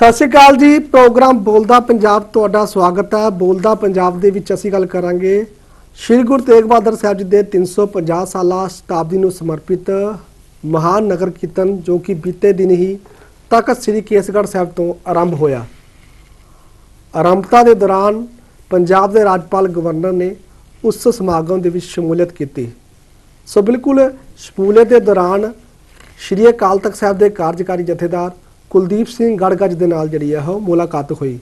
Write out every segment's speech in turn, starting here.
ਸਤਿ ਸ਼੍ਰੀ ਅਕਾਲ ਜੀ, ਪ੍ਰੋਗਰਾਮ ਬੋਲਦਾ ਪੰਜਾਬ ਤੁਹਾਡਾ ਸਵਾਗਤ ਹੈ। ਬੋਲਦਾ ਪੰਜਾਬ ਦੇ ਵਿੱਚ ਅਸੀਂ ਗੱਲ ਕਰਾਂਗੇ ਸ਼੍ਰੀ ਗੁਰੂ ਤੇਗ ਬਹਾਦਰ ਸਾਹਿਬ ਜੀ ਦੇ 350 ਸਾਲਾ ਸ਼ਤਾਬਦੀ ਨੂੰ ਸਮਰਪਿਤ ਮਹਾਨ ਨਗਰ ਕੀਰਤਨ ਜੋ ਕਿ ਬੀਤੇ ਦਿਨ ਹੀ ਤਖਤ ਸ੍ਰੀ ਕੇਸਗੜ੍ਹ ਸਾਹਿਬ ਤੋਂ ਆਰੰਭ ਹੋਇਆ। ਆਰੰਭਤਾ ਦੇ ਦੌਰਾਨ ਪੰਜਾਬ ਦੇ ਰਾਜਪਾਲ ਗਵਰਨਰ ਨੇ ਉਸ ਸਮਾਗਮ ਦੇ ਵਿੱਚ ਸ਼ਮੂਲੀਅਤ ਕੀਤੀ। ਸੋ ਬਿਲਕੁਲ ਸ਼ਮੂਲੀਅਤ ਦੇ ਦੌਰਾਨ ਸ਼੍ਰੀ ਅਕਾਲ ਤਖਤ ਸਾਹਿਬ ਦੇ ਕਾਰਜਕਾਰੀ ਜਥੇਦਾਰ ਕੁਲਦੀਪ ਸਿੰਘ ਗੜਗੱਜ ਦੇ ਨਾਲ ਜਿਹੜੀ ਹੈ ਉਹ ਮੁਲਾਕਾਤ ਹੋਈ।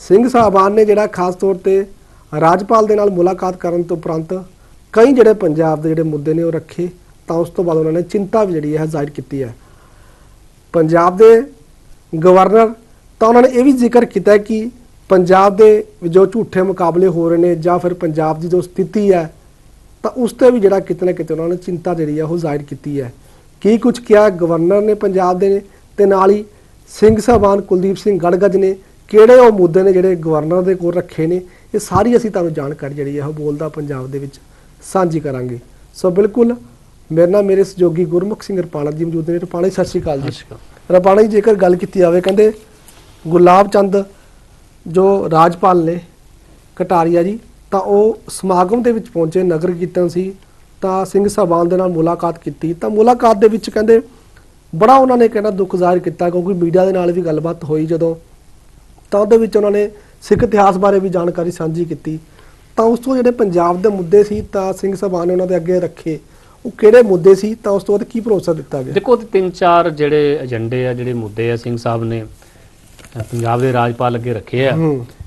ਸਿੰਘ ਸਾਹਿਬਾਨ ਨੇ ਜਿਹੜਾ ਖਾਸ ਤੌਰ ਤੇ ਰਾਜਪਾਲ ਦੇ ਨਾਲ ਮੁਲਾਕਾਤ ਕਰਨ ਤੋਂ ਉਪਰੰਤ ਕਈ ਜਿਹੜੇ ਪੰਜਾਬ ਦੇ ਜਿਹੜੇ ਮੁੱਦੇ ਨੇ ਉਹ ਰੱਖੇ, ਤਾਂ ਉਸ ਤੋਂ ਬਾਅਦ ਉਹਨਾਂ ਨੇ ਚਿੰਤਾ ਵੀ ਜਿਹੜੀ ਹੈ ਜ਼ਾਹਿਰ ਕੀਤੀ ਹੈ ਪੰਜਾਬ ਦੇ ਗਵਰਨਰ ਤਾਂ ਉਹਨਾਂ ਨੇ ਇਹ ਵੀ ਜ਼ਿਕਰ ਕੀਤਾ ਕਿ ਪੰਜਾਬ ਦੇ ਜੋ ਝੂਠੇ ਮੁਕਾਬਲੇ ਹੋ ਰਹੇ ਨੇ ਜਾਂ ਫਿਰ ਪੰਜਾਬ ਦੀ ਜੋ ਸਥਿਤੀ ਹੈ ਤਾਂ ਉਸ ਤੇ ਵੀ ਜਿਹੜਾ ਕਿਤੇ ਨਾ ਕਿਤੇ ਉਹਨਾਂ ਨੇ ਚਿੰਤਾ ਜਿਹੜੀ ਹੈ ਉਹ ਜ਼ਾਹਿਰ ਕੀਤੀ ਹੈ ਕੀ ਕੁਝ ਕਿਹਾ ਗਵਰਨਰ ਨੇ ਪੰਜਾਬ ਦੇ ਤੇ ਨਾਲ ਹੀ ਸਿੰਘ ਸਾਹਿਬਾਨ ਕੁਲਦੀਪ ਸਿੰਘ ਗੜਗੱਜ ਨੇ ਕਿਹੜੇ ਉਹ ਮੁੱਦੇ ਨੇ ਜਿਹੜੇ ਗਵਰਨਰ ਦੇ ਕੋਲ ਰੱਖੇ ਨੇ ਇਹ ਸਾਰੀ ਅਸੀਂ ਤੁਹਾਨੂੰ ਜਾਣਕਾਰੀ ਜਿਹੜੀ ਹੈ ਉਹ ਬੋਲਦਾ ਪੰਜਾਬ ਦੇ ਵਿੱਚ ਸਾਂਝੀ ਕਰਾਂਗੇ। ਸੋ ਬਿਲਕੁਲ ਮੇਰੇ ਨਾਲ ਮੇਰੇ ਸਹਿਯੋਗੀ ਗੁਰਮੁਖ ਸਿੰਘ ਰਪਾਣਾ ਜੀ ਮੌਜੂਦ ਨੇ। ਰਪਾਣਾ ਜੀ ਸਤਿ ਸ਼੍ਰੀ ਅਕਾਲ ਜੀ। ਰਪਾਣਾ ਜੀ ਜੇਕਰ ਗੱਲ ਕੀਤੀ ਜਾਵੇ ਕਹਿੰਦੇ ਗੁਲਾਬ ਚੰਦ ਜੋ ਰਾਜਪਾਲ ਨੇ ਕਟਾਰੀਆ ਜੀ ਤਾਂ ਉਹ ਸਮਾਗਮ ਦੇ ਵਿੱਚ ਪਹੁੰਚੇ ਨਗਰ ਕੀਰਤਨ ਸੀ ਤਾਂ ਸਿੰਘ ਸਾਹਿਬਾਨ ਦੇ ਨਾਲ ਮੁਲਾਕਾਤ ਕੀਤੀ। ਤਾਂ ਮੁਲਾਕਾਤ ਦੇ ਵਿੱਚ ਕਹਿੰਦੇ ਬੜਾ ਉਹਨਾਂ ਨੇ ਕਹਿੰਦਾ ਦੁੱਖ ਜ਼ਾਹਿਰ ਕੀਤਾ ਕਿਉਂਕਿ ਮੀਡੀਆ ਦੇ ਨਾਲ ਵੀ ਗੱਲਬਾਤ ਹੋਈ ਜਦੋਂ ਤਾਂ ਉਹਦੇ ਵਿੱਚ ਉਹਨਾਂ ਨੇ ਸਿੱਖ ਇਤਿਹਾਸ ਬਾਰੇ ਵੀ ਜਾਣਕਾਰੀ ਸਾਂਝੀ ਕੀਤੀ। ਤਾਂ ਉਸ ਤੋਂ ਜਿਹੜੇ ਪੰਜਾਬ ਦੇ ਮੁੱਦੇ ਸੀ ਤਾਂ ਸਿੰਘ ਸਾਹਿਬਾਨ ਨੇ ਉਹਨਾਂ ਦੇ ਅੱਗੇ ਰੱਖੇ। ਉਹ ਕਿਹੜੇ ਮੁੱਦੇ ਸੀ ਤਾਂ ਉਸ ਤੋਂ ਬਾਅਦ ਕੀ ਭਰੋਸਾ ਦਿੱਤਾ ਗਿਆ? ਦੇਖੋ ਤੇ ਤਿੰਨ ਚਾਰ ਜਿਹੜੇ ਏਜੰਡੇ ਆ ਜਿਹੜੇ ਮੁੱਦੇ ਆ ਸਿੰਘ ਸਾਹਿਬ ਨੇ ਪੰਜਾਬ ਦੇ ਰਾਜਪਾਲ ਅੱਗੇ ਰੱਖੇ ਆ।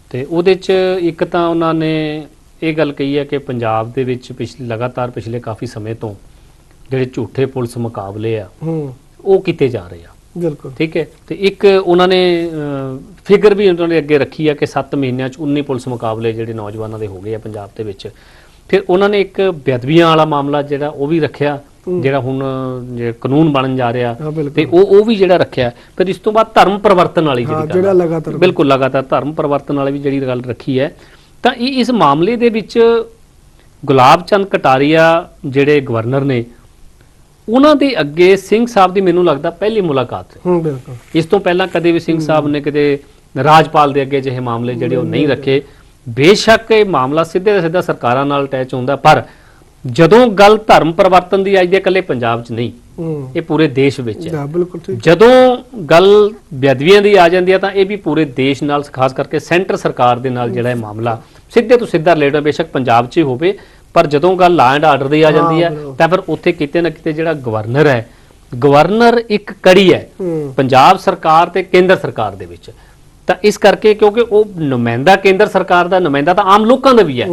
ਤੇ ਉਹਦੇ ਚ ਇੱਕ ਤਾਂ ਉਹਨਾਂ ਨੇ ਇਹ ਗੱਲ ਕਹੀ ਹੈ ਕਿ ਪੰਜਾਬ ਦੇ ਵਿੱਚ ਪਿਛਲੇ ਲਗਾਤਾਰ ਪਿਛਲੇ ਕਾਫੀ ਸਮੇਂ ਤੋਂ ਜਿਹੜੇ ਝੂਠੇ ਪੁਲਿਸ ਮੁਕਾਬਲੇ ਆ ਉਹ ਕੀਤੇ ਜਾ ਰਹੇ ਆ। ਬਿਲਕੁਲ। ਠੀਕ ਹੈ? ਤੇ ਇੱਕ ਉਹਨਾਂ ਨੇ ਫਿਗਰ ਵੀ ਉਹਨਾਂ ਨੇ ਅੱਗੇ ਰੱਖੀ ਆ ਕਿ 7 ਮਹੀਨਿਆਂ ਚ 19 ਪੁਲਿਸ ਮੁਕਾਬਲੇ ਜਿਹੜੇ ਨੌਜਵਾਨਾਂ ਦੇ ਹੋ ਗਏ ਆ ਪੰਜਾਬ ਦੇ ਵਿੱਚ। ਫਿਰ ਉਹਨਾਂ ਨੇ ਇੱਕ ਬੇਅਦਬੀਆਂ ਵਾਲਾ ਮਾਮਲਾ ਜਿਹੜਾ ਉਹ ਵੀ ਰੱਖਿਆ। ਜਿਹੜਾ ਹੁਣ ਜੇ ਕਾਨੂੰਨ ਬਣਨ ਜਾ ਰਿਹਾ। ਤੇ ਉਹ ਉਹ ਵੀ ਜਿਹੜਾ ਰੱਖਿਆ। ਫਿਰ ਇਸ ਤੋਂ ਬਾਅਦ ਧਰਮ ਪਰਿਵਰਤਨ ਵਾਲੀ ਜਿਹੜੀ ਗੱਲ ਜਿਹੜਾ। ਲਗਾਤਾਰ ਬਿਲਕੁਲ ਲਗਾਤਾਰ ਧਰਮ ਪਰਿਵਰਤਨ ਵਾਲੀ ਵੀ ਜਿਹੜੀ ਗੱਲ ਰੱਖੀ ਹੈ। ਤਾਂ ਇਹ ਇਸ ਮਾਮਲੇ ਦੇ ਵਿੱਚ ਗੁਲਾਬ ਚੰਦ ਕਟਾਰੀਆ ਜਿਹੜੇ ਗਵਰਨਰ ਨੇ ਉਹਨਾਂ ਦੇ ਅੱਗੇ ਸਿੰਘ ਸਾਹਿਬ ਦੀ ਮੈਨੂੰ ਲੱਗਦਾ ਪਹਿਲੀ ਮੁਲਾਕਾਤ ਹੈ ਹੂੰ ਬਿਲਕੁਲ। ਇਸ ਤੋਂ ਪਹਿਲਾਂ ਕਦੇ ਵੀ ਸਿੰਘ ਸਾਹਿਬ ਨੇ ਕਿਤੇ ਰਾਜਪਾਲ ਦੇ ਅੱਗੇ ਜਿਹੇ ਮਾਮਲੇ ਜਿਹੜੇ ਉਹ ਨਹੀਂ ਰੱਖੇ। ਬੇਸ਼ੱਕ ਇਹ ਮਾਮਲਾ ਸਿੱਧੇ ਦਾ ਸਿੱਧਾ ਸਰਕਾਰਾਂ ਨਾਲ ਅਟੈਚ ਹੁੰਦਾ ਪਰ ਜਦੋਂ ਗੱਲ ਧਰਮ ਪਰਿਵਰਤਨ ਦੀ ਆਈ ਹੈ ਇਕੱਲੇ ਪੰਜਾਬ 'ਚ ਨਹੀਂ ਇਹ ਪੂਰੇ ਦੇਸ਼ ਵਿੱਚ ਹੈ। ਬਿਲਕੁਲ ਠੀਕ। ਜਦੋਂ ਗੱਲ ਬੇਅਦਬੀਆਂ ਦੀ ਆ ਜਾਂਦੀ ਹੈ ਤਾਂ ਇਹ ਵੀ ਪੂਰੇ ਦੇਸ਼ ਨਾਲ ਖਾਸ ਕਰਕੇ ਸੈਂਟਰ ਸਰਕਾਰ ਦੇ ਨਾਲ ਜਿਹੜਾ ਇਹ ਮਾਮਲਾ ਸਿੱਧੇ ਤੋਂ ਸਿੱਧਾ ਰਿਲੇਟਡ ਬੇਸ਼ੱਕ ਪੰਜਾਬ 'ਚ ਹੀ ਹੋਵੇ। ਪਰ ਜਦੋਂ ਗੱਲ ਲਾ ਐਂਡ ਆਰਡਰ ਦੀ ਆ ਜਾਂਦੀ ਹੈ। ਤਾਂ ਫਿਰ ਉੱਥੇ ਕਿਤੇ ਨਾ ਕਿਤੇ ਜਿਹੜਾ ਗਵਰਨਰ ਹੈ ਗਵਰਨਰ ਇੱਕ ਕੜੀ ਹੈ ਪੰਜਾਬ ਸਰਕਾਰ ਤੇ ਕੇਂਦਰ ਸਰਕਾਰ ਦੇ ਵਿੱਚ। ਤਾਂ ਇਸ ਕਰਕੇ ਕਿਉਂਕਿ ਉਹ ਨੁਮਾਇੰਦਾ ਕੇਂਦਰ ਸਰਕਾਰ ਦਾ ਨੁਮਾਇੰਦਾ ਤਾਂ ਆਮ ਲੋਕਾਂ ਦਾ ਵੀ ਹੈ।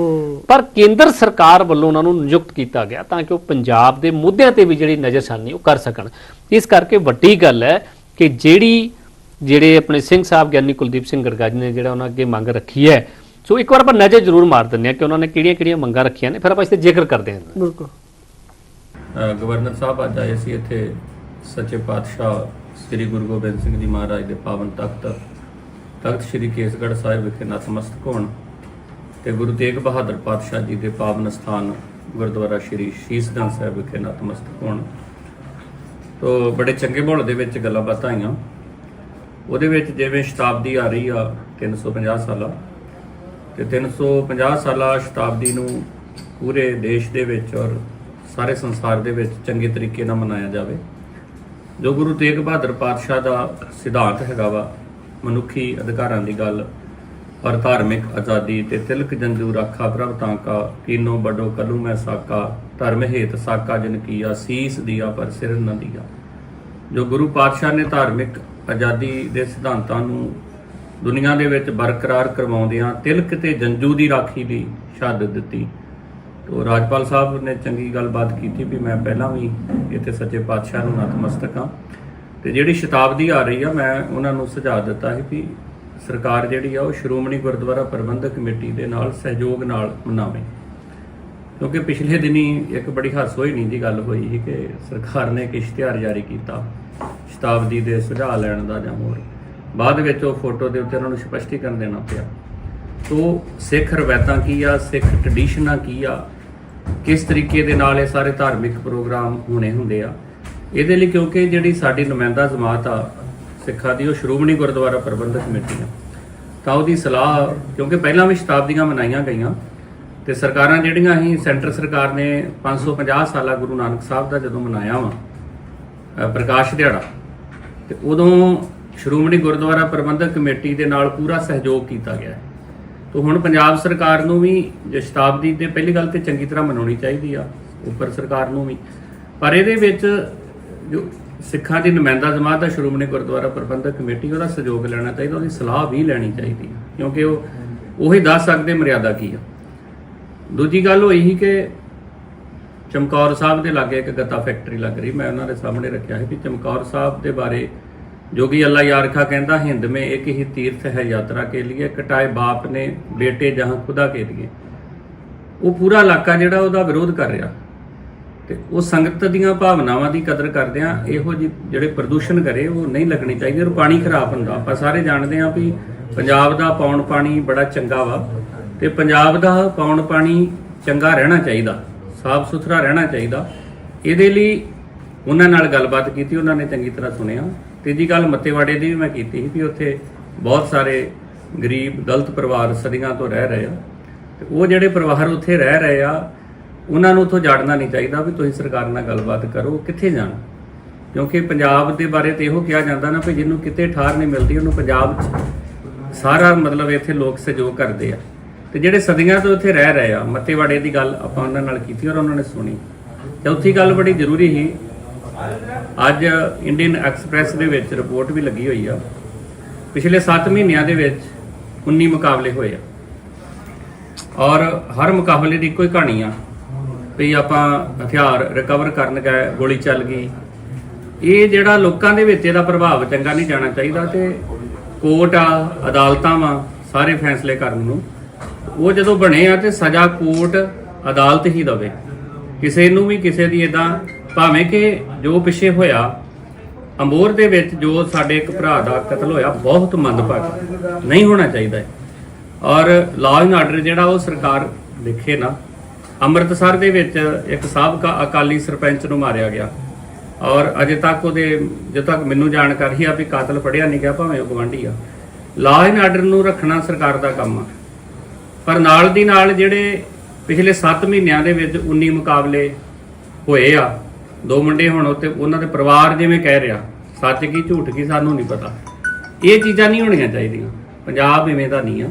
ਪਰ ਕੇਂਦਰ ਸਰਕਾਰ ਵੱਲੋਂ ਉਹਨਾਂ ਨੂੰ ਨਿਯੁਕਤ ਕੀਤਾ ਗਿਆ ਤਾਂ ਕਿ ਉਹ ਪੰਜਾਬ ਦੇ ਮੁੱਦਿਆਂ ਤੇ ਵੀ ਜਿਹੜੀ ਨਜ਼ਰਸ਼ਾਨੀ ਉਹ ਕਰ ਸਕਣ। ਇਸ ਕਰਕੇ ਵੱਡੀ ਗੱਲ ਹੈ ਕਿ ਜਿਹੜੀ ਜਿਹੜੇ ਆਪਣੇ ਸਿੰਘ ਸਾਹਿਬ ਗਿਆਨੀ ਕੁਲਦੀਪ ਸਿੰਘ ਗੜਗੱਜ ਨੇ ਜਿਹੜਾ ਉਹਨਾਂ ਅੱਗੇ ਮੰਗ ਰੱਖੀ ਹੈ ਸੋ ਇੱਕ ਵਾਰ ਆਪਾਂ ਨਜ਼ਰ ਜ਼ਰੂਰ ਮਾਰ ਦਿੰਦੇ ਹਾਂ ਕਿ ਉਹਨਾਂ ਨੇ ਕਿਹੜੀਆਂ-ਕਿਹੜੀਆਂ ਮੰਗਾਂ ਰੱਖੀਆਂ ਨੇ ਫਿਰ ਆਪਾਂ ਇਸ ਤੇ ਜ਼ਿਕਰ ਕਰਦੇ ਹਾਂ। ਬਿਲਕੁਲ। ਗਵਰਨਰ ਸਾਹਿਬ ਅੱਜ ਆਏ ਸੀ ਇੱਥੇ ਸੱਚੇ ਪਾਤਸ਼ਾਹ ਸ੍ਰੀ ਗੁਰੂ ਗੋਬਿੰਦ ਸਿੰਘ ਜੀ ਮਹਾਰਾਜ ਦੇ ਪਾਵਨ ਤਖਤ ਤਖਤ ਸ੍ਰੀ ਕੇਸਗੜ੍ਹ ਸਾਹਿਬ ਵਿਖੇ ਨਤਮਸਤਕ ਹੋਣ ਤੇ ਗੁਰੂ ਤੇਗ ਬਹਾਦਰ ਪਾਤਸ਼ਾਹ ਜੀ ਦੇ ਪਾਵਨ ਸਥਾਨ ਗੁਰਦੁਆਰਾ ਸ੍ਰੀ ਸ਼ੀਸਗੰਜ ਸਾਹਿਬ ਵਿਖੇ ਨਤਮਸਤਕ ਹੋਣ। ਤੋ ਬੜੇ ਚੰਗੇ ਮਾਹੌਲ ਦੇ ਵਿੱਚ ਗੱਲਾਂ ਬਾਤਾਂ ਆਈਆਂ। ਉਹਦੇ ਵਿੱਚ ਜਿਵੇਂ ਸ਼ਤਾਬਦੀ ਆ ਰਹੀ ਆ 350 ਸਾਲਾ ਤੇ 350 ਸਾਲਾ ਸ਼ਤਾਬਦੀ ਨੂੰ ਪੂਰੇ ਦੇਸ਼ ਦੇ ਵਿੱਚ ਔਰ ਸਾਰੇ ਸੰਸਾਰ ਦੇ ਵਿੱਚ ਚੰਗੇ ਤਰੀਕੇ ਨਾਲ ਮਨਾਇਆ ਜਾਵੇ। ਜੋ ਗੁਰੂ ਤੇਗ ਬਹਾਦਰ ਪਾਤਸ਼ਾਹ ਦਾ ਸਿਧਾਂਤ ਹੈਗਾ ਵਾ, ਮਨੁੱਖੀ ਅਧਿਕਾਰਾਂ ਦੀ ਗੱਲ ਔਰ ਧਾਰਮਿਕ ਆਜ਼ਾਦੀ ਤੇ ਤਿਲਕ ਜੰਜੂ ਰਾਖਾ ਪ੍ਰਭ ਤਾਂਕਾ ਕੀਨੋ ਬਡੋ ਕਲੂ ਮੈਂ ਸਾਕਾ, ਧਰਮ ਹੇਤ ਸਾਕਾ ਜਨ ਕੀਆ, ਸੀਸ ਦੀਆ ਪਰ ਸਿਰ ਨ ਦੀਆ। ਜੋ ਗੁਰੂ ਪਾਤਸ਼ਾਹ ਨੇ ਧਾਰਮਿਕ ਆਜ਼ਾਦੀ ਦੇ ਸਿਧਾਂਤਾਂ ਨੂੰ ਦੁਨੀਆ ਦੇ ਵਿੱਚ ਬਰਕਰਾਰ ਕਰਵਾਉਂਦਿਆਂ ਤਿਲਕ ਤੇ ਜੰਜੂ ਦੀ ਰਾਖੀ ਦੀ ਸ਼ਹਾਦਤ ਦਿੱਤੀ। ਤੋ ਰਾਜਪਾਲ ਸਾਹਿਬ ਨੇ ਚੰਗੀ ਗੱਲਬਾਤ ਕੀਤੀ ਵੀ ਮੈਂ ਪਹਿਲਾਂ ਵੀ ਇੱਥੇ ਸੱਚੇ ਪਾਤਸ਼ਾਹ ਨੂੰ ਨਤਮਸਤਕ ਹਾਂ। ਤੇ ਜਿਹੜੀ ਸ਼ਤਾਬਦੀ ਆ ਰਹੀ ਆ, ਮੈਂ ਉਹਨਾਂ ਨੂੰ ਸੁਝਾਅ ਦਿੱਤਾ ਸੀ ਵੀ ਸਰਕਾਰ ਜਿਹੜੀ ਆ, ਉਹ ਸ਼੍ਰੋਮਣੀ ਗੁਰਦੁਆਰਾ ਪ੍ਰਬੰਧਕ ਕਮੇਟੀ ਦੇ ਨਾਲ ਸਹਿਯੋਗ ਨਾਲ ਮਨਾਵੇ। ਕਿਉਂਕਿ ਪਿਛਲੇ ਦਿਨੀ ਇੱਕ ਬੜੀ ਹਾਸੋਹੀਣੀ ਦੀ ਗੱਲ ਹੋਈ ਸੀ ਕਿ ਸਰਕਾਰ ਨੇ ਇੱਕ ਇਸ਼ਤਿਹਾਰ ਜਾਰੀ ਕੀਤਾ ਸ਼ਤਾਬਦੀ ਦੇ ਸੁਝਾਅ ਲੈਣ ਦਾ ਜਾਂ ਹੋਰ। ਬਾਅਦ ਵਿੱਚ ਉਹ ਫੋਟੋ ਦੇ ਉੱਤੇ ਉਹਨਾਂ ਨੂੰ ਸਪਸ਼ਟੀਕਰਨ ਦੇਣਾ ਪਿਆ। ਤੋ ਸਿੱਖ ਰਵਾਇਤਾਂ ਕੀ ਆ? ਸਿੱਖ ਟ੍ਰੈਡੀਸ਼ਨਾਂ ਕੀ ਆ? ਕਿਸ ਤਰੀਕੇ ਦੇ ਨਾਲ ਇਹ ਸਾਰੇ ਧਾਰਮਿਕ ਪ੍ਰੋਗਰਾਮ ਹੋਣੇ ਹੁੰਦੇ ਆ? ਇਹਦੇ ਲਈ ਕਿਉਂਕਿ ਜਿਹੜੀ ਸਾਡੀ ਨੁਮਾਇੰਦਾ ਜਮਾਤ ਆ, ਸਿੱਖਾਂ ਦੀ, ਉਹ ਸ਼੍ਰੋਮਣੀ ਗੁਰਦੁਆਰਾ ਪ੍ਰਬੰਧਕ ਕਮੇਟੀ ਆ। ਤਾਂ ਉਹਦੀ ਸਲਾਹ, ਕਿਉਂਕਿ ਪਹਿਲਾਂ ਵੀ ਸ਼ਤਾਬਦੀਆਂ ਮਨਾਈਆਂ ਗਈਆਂ, ਤੇ ਸਰਕਾਰਾਂ ਜਿਹੜੀਆਂ ਸੀ, ਸੈਂਟਰ ਸਰਕਾਰ ਨੇ 550 ਸਾਲਾ ਗੁਰੂ ਨਾਨਕ ਸਾਹਿਬ ਦਾ ਜਦੋਂ ਮਨਾਇਆ ਵਾ ਪ੍ਰਕਾਸ਼ ਦਿਹਾੜਾ, ਤੇ ਉਦੋਂ ਸ਼੍ਰੋਮਣੀ ਗੁਰਦੁਆਰਾ ਪ੍ਰਬੰਧਕ ਕਮੇਟੀ ਦੇ ਨਾਲ ਪੂਰਾ ਸਹਿਯੋਗ ਕੀਤਾ ਗਿਆ ਹੈ। ਤੋ ਹੁਣ ਪੰਜਾਬ ਸਰਕਾਰ ਨੂੰ ਵੀ ਜੇ ਸ਼ਤਾਬਦੀ ਦੇ ਪਹਿਲੀ ਗੱਲ ਤੇ ਚੰਗੀ ਤਰ੍ਹਾਂ ਮਨਾਉਣੀ ਚਾਹੀਦੀ ਆ, ਉੱਪਰ ਸਰਕਾਰ ਨੂੰ ਵੀ। ਪਰ ਇਹਦੇ ਵਿੱਚ ਜੋ ਸਿੱਖਾਂ ਦੀ ਨੁਮਾਇੰਦਾ ਜਮਾਤ ਦਾ ਸ਼੍ਰੋਮਣੀ ਗੁਰਦੁਆਰਾ ਪ੍ਰਬੰਧਕ ਕਮੇਟੀ, ਉਹਦਾ ਸਹਿਯੋਗ ਲੈਣਾ ਚਾਹੀਦਾ, ਉਹਦੀ ਸਲਾਹ ਵੀ ਲੈਣੀ ਚਾਹੀਦੀ ਹੈ ਕਿਉਂਕਿ ਉਹ, ਉਹੀ ਦੱਸ ਸਕਦੇ ਮਰਿਆਦਾ ਕੀ ਆ। ਦੂਜੀ ਗੱਲ ਹੋਈ ਸੀ ਕਿ ਚਮਕੌਰ ਸਾਹਿਬ ਦੇ ਲਾਗੇ ਇੱਕ ਗੱਤਾ ਫੈਕਟਰੀ ਲੱਗ ਰਹੀ, ਮੈਂ ਉਹਨਾਂ ਦੇ ਸਾਹਮਣੇ ਰੱਖਿਆ ਸੀ ਕਿ ਚਮਕੌਰ ਸਾਹਿਬ ਦੇ ਬਾਰੇ ਜੋਗੀ ਅੱਲਾ ਯਾਰਖਾ ਕਹਿੰਦਾ ਹਿੰਦ में एक ही तीर्थ है यात्रा के लिए कटाए बाप ने बेटे जहां खुदा के लिए ਉਹ ਪੂਰਾ ਇਲਾਕਾ ਜਿਹੜਾ ਉਹਦਾ ਵਿਰੋਧ ਕਰ ਰਿਹਾ ਤੇ ਉਹ ਸੰਗਤ ਦੀਆਂ ਭਾਵਨਾਵਾਂ ਦੀ ਕਦਰ ਕਰਦਿਆਂ ਇਹੋ ਜਿਹੇ ਜਿਹੜੇ ਪ੍ਰਦੂਸ਼ਣ ਕਰੇ ਉਹ ਨਹੀਂ ਲੱਗਣੀ ਚਾਹੀਦੀ ਔਰ ਪਾਣੀ ਖਰਾਬ ਹੁੰਦਾ ਆਪਾਂ ਸਾਰੇ ਜਾਣਦੇ ਹਾਂ ਵੀ ਪੰਜਾਬ ਦਾ ਪੌਣ ਪਾਣੀ ਬੜਾ ਚੰਗਾ ਵਾ ਤੇ ਪੰਜਾਬ ਦਾ ਪੌਣ ਪਾਣੀ ਚੰਗਾ ਰਹਿਣਾ ਚਾਹੀਦਾ ਸਾਫ਼ ਸੁਥਰਾ ਰਹਿਣਾ ਚਾਹੀਦਾ ਇਹਦੇ ਲਈ ਉਹਨਾਂ ਨਾਲ ਗੱਲਬਾਤ ਕੀਤੀ ਉਹਨਾਂ ਨੇ ਚੰਗੀ ਤਰ੍ਹਾਂ ਸੁਣਿਆ ਤੀਜੀ ਗੱਲ ਮੱਤੇਵਾੜੇ ਦੀ ਵੀ ਮੈਂ ਕੀਤੀ ਸੀ ਵੀ ਉੱਥੇ ਬਹੁਤ ਸਾਰੇ ਗਰੀਬ ਦਲਿਤ ਪਰਿਵਾਰ ਸਦੀਆਂ ਤੋਂ ਰਹਿ ਰਹੇ ਆ। ਤੇ ਉਹ ਜਿਹੜੇ ਪਰਿਵਾਰ ਉੱਥੇ ਰਹਿ ਰਹੇ ਆ, ਉਹਨਾਂ ਨੂੰ ਉੱਥੋਂ ਜਾੜਨਾ ਨਹੀਂ ਚਾਹੀਦਾ ਵੀ ਤੁਸੀਂ ਸਰਕਾਰ ਨਾਲ ਗੱਲਬਾਤ ਕਰੋ ਕਿੱਥੇ ਜਾਣ? ਕਿਉਂਕਿ ਪੰਜਾਬ ਦੇ ਬਾਰੇ ਤੇ ਇਹੋ ਕਿਹਾ ਜਾਂਦਾ ਨਾ ਵੀ ਜਿਹਨੂੰ ਕਿਤੇ ਠਾਰ ਨਹੀਂ ਮਿਲਦੀ, ਉਹਨੂੰ ਪੰਜਾਬ 'ਚ ਸਾਰਾ ਮਤਲਬ ਇੱਥੇ ਲੋਕ ਸਹਿਯੋਗ ਕਰਦੇ ਆ। ਤੇ ਜਿਹੜੇ ਸਦੀਆਂ ਤੋਂ ਇੱਥੇ ਰਹਿ ਰਹੇ ਆ, ਮੱਤੇਵਾੜੇ ਦੀ ਗੱਲ ਆਪਾਂ ਉਹਨਾਂ ਨਾਲ ਕੀਤੀ ਔਰ ਉਹਨਾਂ ਨੇ ਸੁਣੀ। ਚੌਥੀ ਗੱਲ ਬੜੀ ਜ਼ਰੂਰੀ ਸੀ ਅੱਜ ਇੰਡੀਅਨ ਐਕਸਪ੍ਰੈਸ ਦੇ ਵਿੱਚ ਰਿਪੋਰਟ ਵੀ ਲੱਗੀ ਹੋਈ ਆ। ਪਿਛਲੇ 7 ਮਹੀਨਿਆਂ ਦੇ ਵਿੱਚ 19 ਮੁਕਾਬਲੇ ਹੋਏ ਆ। ਔਰ ਹਰ ਮੁਕਾਬਲੇ ਦੀ ਇੱਕੋ ਹੀ ਕਹਾਣੀ ਆ ਵੀ ਆਪਾਂ ਹਥਿਆਰ ਰਿਕਵਰ ਕਰਨ ਗਏ, ਗੋਲੀ ਚੱਲ ਗਈ। ਇਹ ਜਿਹੜਾ ਲੋਕਾਂ ਦੇ ਵਿੱਚ ਇਹਦਾ ਪ੍ਰਭਾਵ ਚੰਗਾ ਨਹੀਂ ਜਾਣਾ ਚਾਹੀਦਾ ਤੇ ਕੋਰਟ ਆ, ਅਦਾਲਤਾਂ ਵਾ, ਸਾਰੇ ਫੈਸਲੇ ਕਰਨ ਨੂੰ। ਉਹ ਜਦੋਂ ਬਣੇ ਆ ਤੇ ਸਜ਼ਾ ਕੋਰਟ ਅਦਾਲਤ ਹੀ ਦਵੇ। ਕਿਸੇ ਨੂੰ ਵੀ ਕਿਸੇ ਦੀ ਇਦਾਂ ਭਾਵੇਂ ਕਿ ਜੋ ਪਿੱਛੇ ਹੋਇਆ, ਅੰਬੋਰ ਦੇ ਵਿੱਚ ਜੋ ਸਾਡੇ ਇੱਕ ਭਰਾ ਦਾ ਕਤਲ ਹੋਇਆ, ਬਹੁਤ ਮੰਦਭਾਗਾ। ਨਹੀਂ ਹੋਣਾ ਚਾਹੀਦਾ ਔਰ ਲਾਅ ਐਂਡ ਆਰਡਰ ਜਿਹੜਾ ਉਹ ਸਰਕਾਰ ਦੇਖੇ ਨਾ, ਅੰਮ੍ਰਿਤਸਰ ਦੇ ਵਿੱਚ ਇੱਕ ਸਾਬਕਾ ਅਕਾਲੀ ਸਰਪੰਚ ਨੂੰ ਮਾਰਿਆ ਗਿਆ। ਔਰ ਅਜੇ ਤੱਕ ਉਹਦੇ, ਜਦੋਂ ਤੱਕ ਮੈਨੂੰ ਜਾਣਕਾਰੀ ਆ ਵੀ ਕਾਤਲ ਫੜਿਆ ਨਹੀਂ ਗਿਆ, ਭਾਵੇਂ ਉਹ ਗਵਾਂਢੀ ਆ। ਲਾਅ ਐਂਡ ਆਰਡਰ ਨੂੰ ਰੱਖਣਾ ਸਰਕਾਰ ਦਾ ਕੰਮ ਆ। ਪਰ ਨਾਲ ਦੀ ਨਾਲ ਜਿਹੜੇ ਪਿਛਲੇ 7 ਮਹੀਨਿਆਂ ਦੇ ਵਿੱਚ 19 ਮੁਕਾਬਲੇ ਹੋਏ ਆ ਦੋ ਮੁੰਡੇ ਹੁਣ ਉੱਤੇ ਉਹਨਾਂ ਦੇ ਪਰਿਵਾਰ ਜਿਵੇਂ ਕਹਿ ਰਿਹਾ, ਸੱਚ ਕੀ, ਝੂਠ ਕੀ, ਸਾਨੂੰ ਨਹੀਂ ਪਤਾ। ਇਹ ਚੀਜ਼ਾਂ ਨਹੀਂ ਹੋਣੀਆਂ ਚਾਹੀਦੀਆਂ। ਪੰਜਾਬ ਇਵੇਂ ਦਾ ਨਹੀਂ ਆ।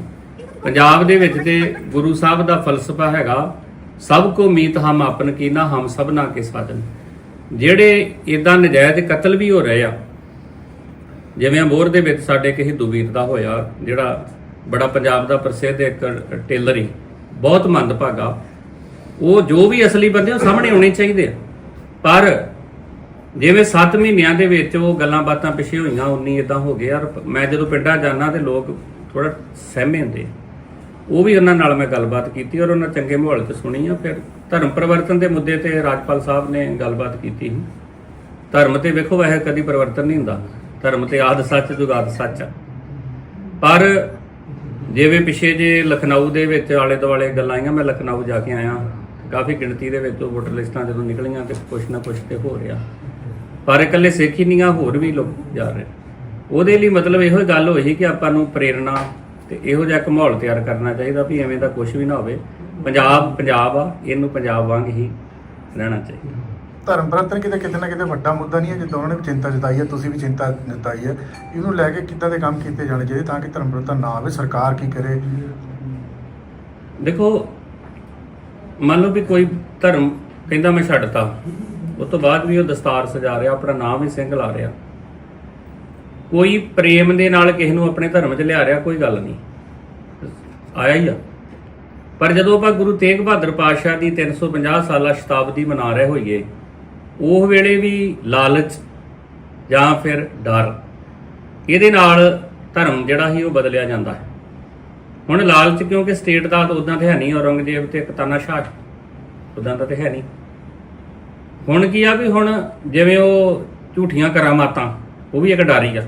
ਪੰਜਾਬ ਦੇ ਵਿੱਚ ਤੇ ਗੁਰੂ ਸਾਹਿਬ ਦਾ ਫਲਸਫਾ ਹੈਗਾ, ਸਭ ਕੋ ਮੀਤ ਹਮ ਆਪਨ ਕੀਨਾ ਹਮ ਸਭਨਾ ਕੇ ਸਾਜਨ। ਜਿਹੜੇ ਇਦਾਂ ਨਜਾਇਜ਼ ਕਤਲ ਵੀ ਹੋ ਰਹੇ ਆ, ਜਿਵੇਂ ਅਮੋਰ ਦੇ ਵਿੱਚ ਸਾਡੇ ਕਿਸੇ ਦੁਵੀਰ ਦਾ ਹੋਇਆ, ਜਿਹੜਾ ਬੜਾ ਪੰਜਾਬ ਦਾ ਪ੍ਰਸਿੱਧ ਇੱਕ ਟੇਲਰ ਹੀ ਬਹੁਤ ਮੰਦਭਾਗਾ। ਉਹ ਜੋ ਵੀ ਅਸਲੀ ਬੰਦੇ, ਉਹ ਸਾਹਮਣੇ ਆਉਣੇ ਚਾਹੀਦੇ ਆ। ਪਰ ਜਿਵੇਂ 7 ਮਹੀਨਿਆਂ ਦੇ ਵਿੱਚ ਉਹ ਗੱਲਾਂ ਬਾਤਾਂ ਪਿੱਛੇ ਹੋਈਆਂ, ਉਨੀ ਇਦਾਂ ਹੋ ਗਏ ਯਾਰ ਮੈਂ ਜਦੋਂ ਪਿੰਡਾਂ ਜਾਣਾ ਤੇ ਲੋਕ ਥੋੜਾ ਸਹਿਮੇ ਹੁੰਦੇ ਉਹ ਵੀ ਉਹਨਾਂ ਨਾਲ ਮੈਂ ਗੱਲਬਾਤ ਕੀਤੀ ਔਰ ਉਹਨਾਂ ਚੰਗੇ ਮਾਹੌਲ 'ਚ ਸੁਣੀ ਆ। ਫਿਰ ਧਰਮ ਪਰਿਵਰਤਨ ਦੇ ਮੁੱਦੇ ਤੇ ਰਾਜਪਾਲ ਸਾਹਿਬ ਨੇ ਗੱਲਬਾਤ ਕੀਤੀ ਸੀ। ਧਰਮ ਤੇ ਵੇਖੋ ਵੈਸੇ ਕਦੀ ਪਰਿਵਰਤਨ ਨਹੀਂ ਹੁੰਦਾ। ਧਰਮ ਤੇ ਆਦ ਸੱਚ ਜੁਗਾਦ ਸੱਚ ਪਰ ਜਿਵੇਂ ਪਿਛੇ ਜੇ ਲਖਨਊ ਦੇ ਵਿੱਚ ਆਲੇ ਦੁਆਲੇ ਗੱਲਾਂ ਆਈਆਂ, ਮੈਂ ਲਖਨਊ ਜਾ ਕੇ ਆਇਆ। ਕਾਫੀ ਗਿਣਤੀ ਦੇ ਵਿੱਚ ਉਹ ਵੋਟਰ ਲਿਸਟਾਂ ਜਦੋਂ ਨਿਕਲੀਆਂ ਤੇ ਕੁਛ ਨਾ ਕੁਛ ਤੇ ਹੋ ਰਿਹਾ। ਪਰ ਇਕੱਲੇ ਸਿੱਖ ਹੀ ਨਹੀਂ ਆ ਹੋਰ ਵੀ ਲੋਕ ਜਾ ਰਹੇ। ਉਹਦੇ ਲਈ ਮਤਲਬ ਇਹੋ ਗੱਲ ਹੋਈ ਕਿ ਆਪਾਂ ਨੂੰ ਪ੍ਰੇਰਣਾ ਤੇ ਇਹੋ ਜਿਹਾ ਇੱਕ ਮਾਹੌਲ ਤਿਆਰ ਕਰਨਾ ਚਾਹੀਦਾ ਵੀ ਐਵੇਂ ਦਾ ਕੁਝ ਵੀ ਨਾ ਹੋਵੇ। ਪੰਜਾਬ ਪੰਜਾਬ ਆ ਇਹਨੂੰ ਪੰਜਾਬ ਵਾਂਗ ਹੀ ਰਹਿਣਾ ਚਾਹੀਦਾ। ਧਰਮ ਪਰਿਵਰਤਨ ਕਿਤੇ ਕਿਤੇ ਨਾ ਕਿਤੇ ਵੱਡਾ ਮੁੱਦਾ ਨਹੀਂ ਹੈ ਜਿੱਦਾਂ ਉਹਨਾਂ ਨੇ ਵੀ ਚਿੰਤਾ ਜਤਾਈ ਹੈ ਤੁਸੀਂ ਵੀ ਚਿੰਤਾ ਜਤਾਈ ਹੈ ਇਹਨੂੰ ਲੈ ਕੇ ਕਿੱਦਾਂ ਦੇ ਕੰਮ ਕੀਤੇ ਜਾਣੇ ਚਾਹੀਦੇ ਤਾਂ ਕਿ ਧਰਮ ਪਰਿਵਰਤਨ ਨਾ ਆਵੇ ਸਰਕਾਰ ਕੀ ਕਰੇ? ਦੇਖੋ ਮੰਨ ਲਓ ਵੀ ਕੋਈ ਧਰਮ ਕਹਿੰਦਾ ਮੈਂ ਛੱਡਤਾ ਉਸ ਤੋਂ ਬਾਅਦ ਵੀ ਉਹ ਦਸਤਾਰ ਸਜਾ ਰਿਹਾ, ਆਪਣਾ ਨਾਮ ਹੀ ਸਿੰਘ ਲਾ ਰਿਹਾ। ਕੋਈ ਪ੍ਰੇਮ ਦੇ ਨਾਲ ਕਿਸੇ ਨੂੰ ਆਪਣੇ ਧਰਮ 'ਚ ਲਿਆ ਰਿਹਾ, ਕੋਈ ਗੱਲ ਨਹੀਂ। ਆਇਆ ਹੀ ਆ। ਪਰ ਜਦੋਂ ਆਪਾਂ ਗੁਰੂ ਤੇਗ ਬਹਾਦਰ ਪਾਤਸ਼ਾਹ ਦੀ 350 ਸਾਲਾ ਸ਼ਤਾਬਦੀ ਮਨਾ ਰਹੇ ਹੋਈਏ, ਉਹ ਵੇਲੇ ਵੀ ਲਾਲਚ ਜਾਂ ਫਿਰ ਡਰ, ਇਹਦੇ ਨਾਲ ਧਰਮ ਜਿਹੜਾ ਸੀ ਉਹ ਬਦਲਿਆ ਜਾਂਦਾ ਹੈ। ਹੁਣ ਲਾਲਚ ਕਿਉਂਕਿ ਸਟੇਟ ਦਾ ਤਾਂ ਉਦਾਂ ਤੇ ਹੈ ਨਹੀਂ, ਔਰੰਗਜ਼ੇਬ ਤੇ ਇੱਕ ਤਾਨਾਸ਼ਾਹ ਉਦਾਂ ਦਾ ਤੇ ਹੈ ਨਹੀਂ। ਹੁਣ ਕੀ ਆ ਵੀ ਹੁਣ ਜਿਵੇਂ ਉਹ ਝੂਠੀਆਂ ਕਰਾਮਾਤਾਂ, ਉਹ ਵੀ ਇੱਕ ਡਾਰੀ ਆ।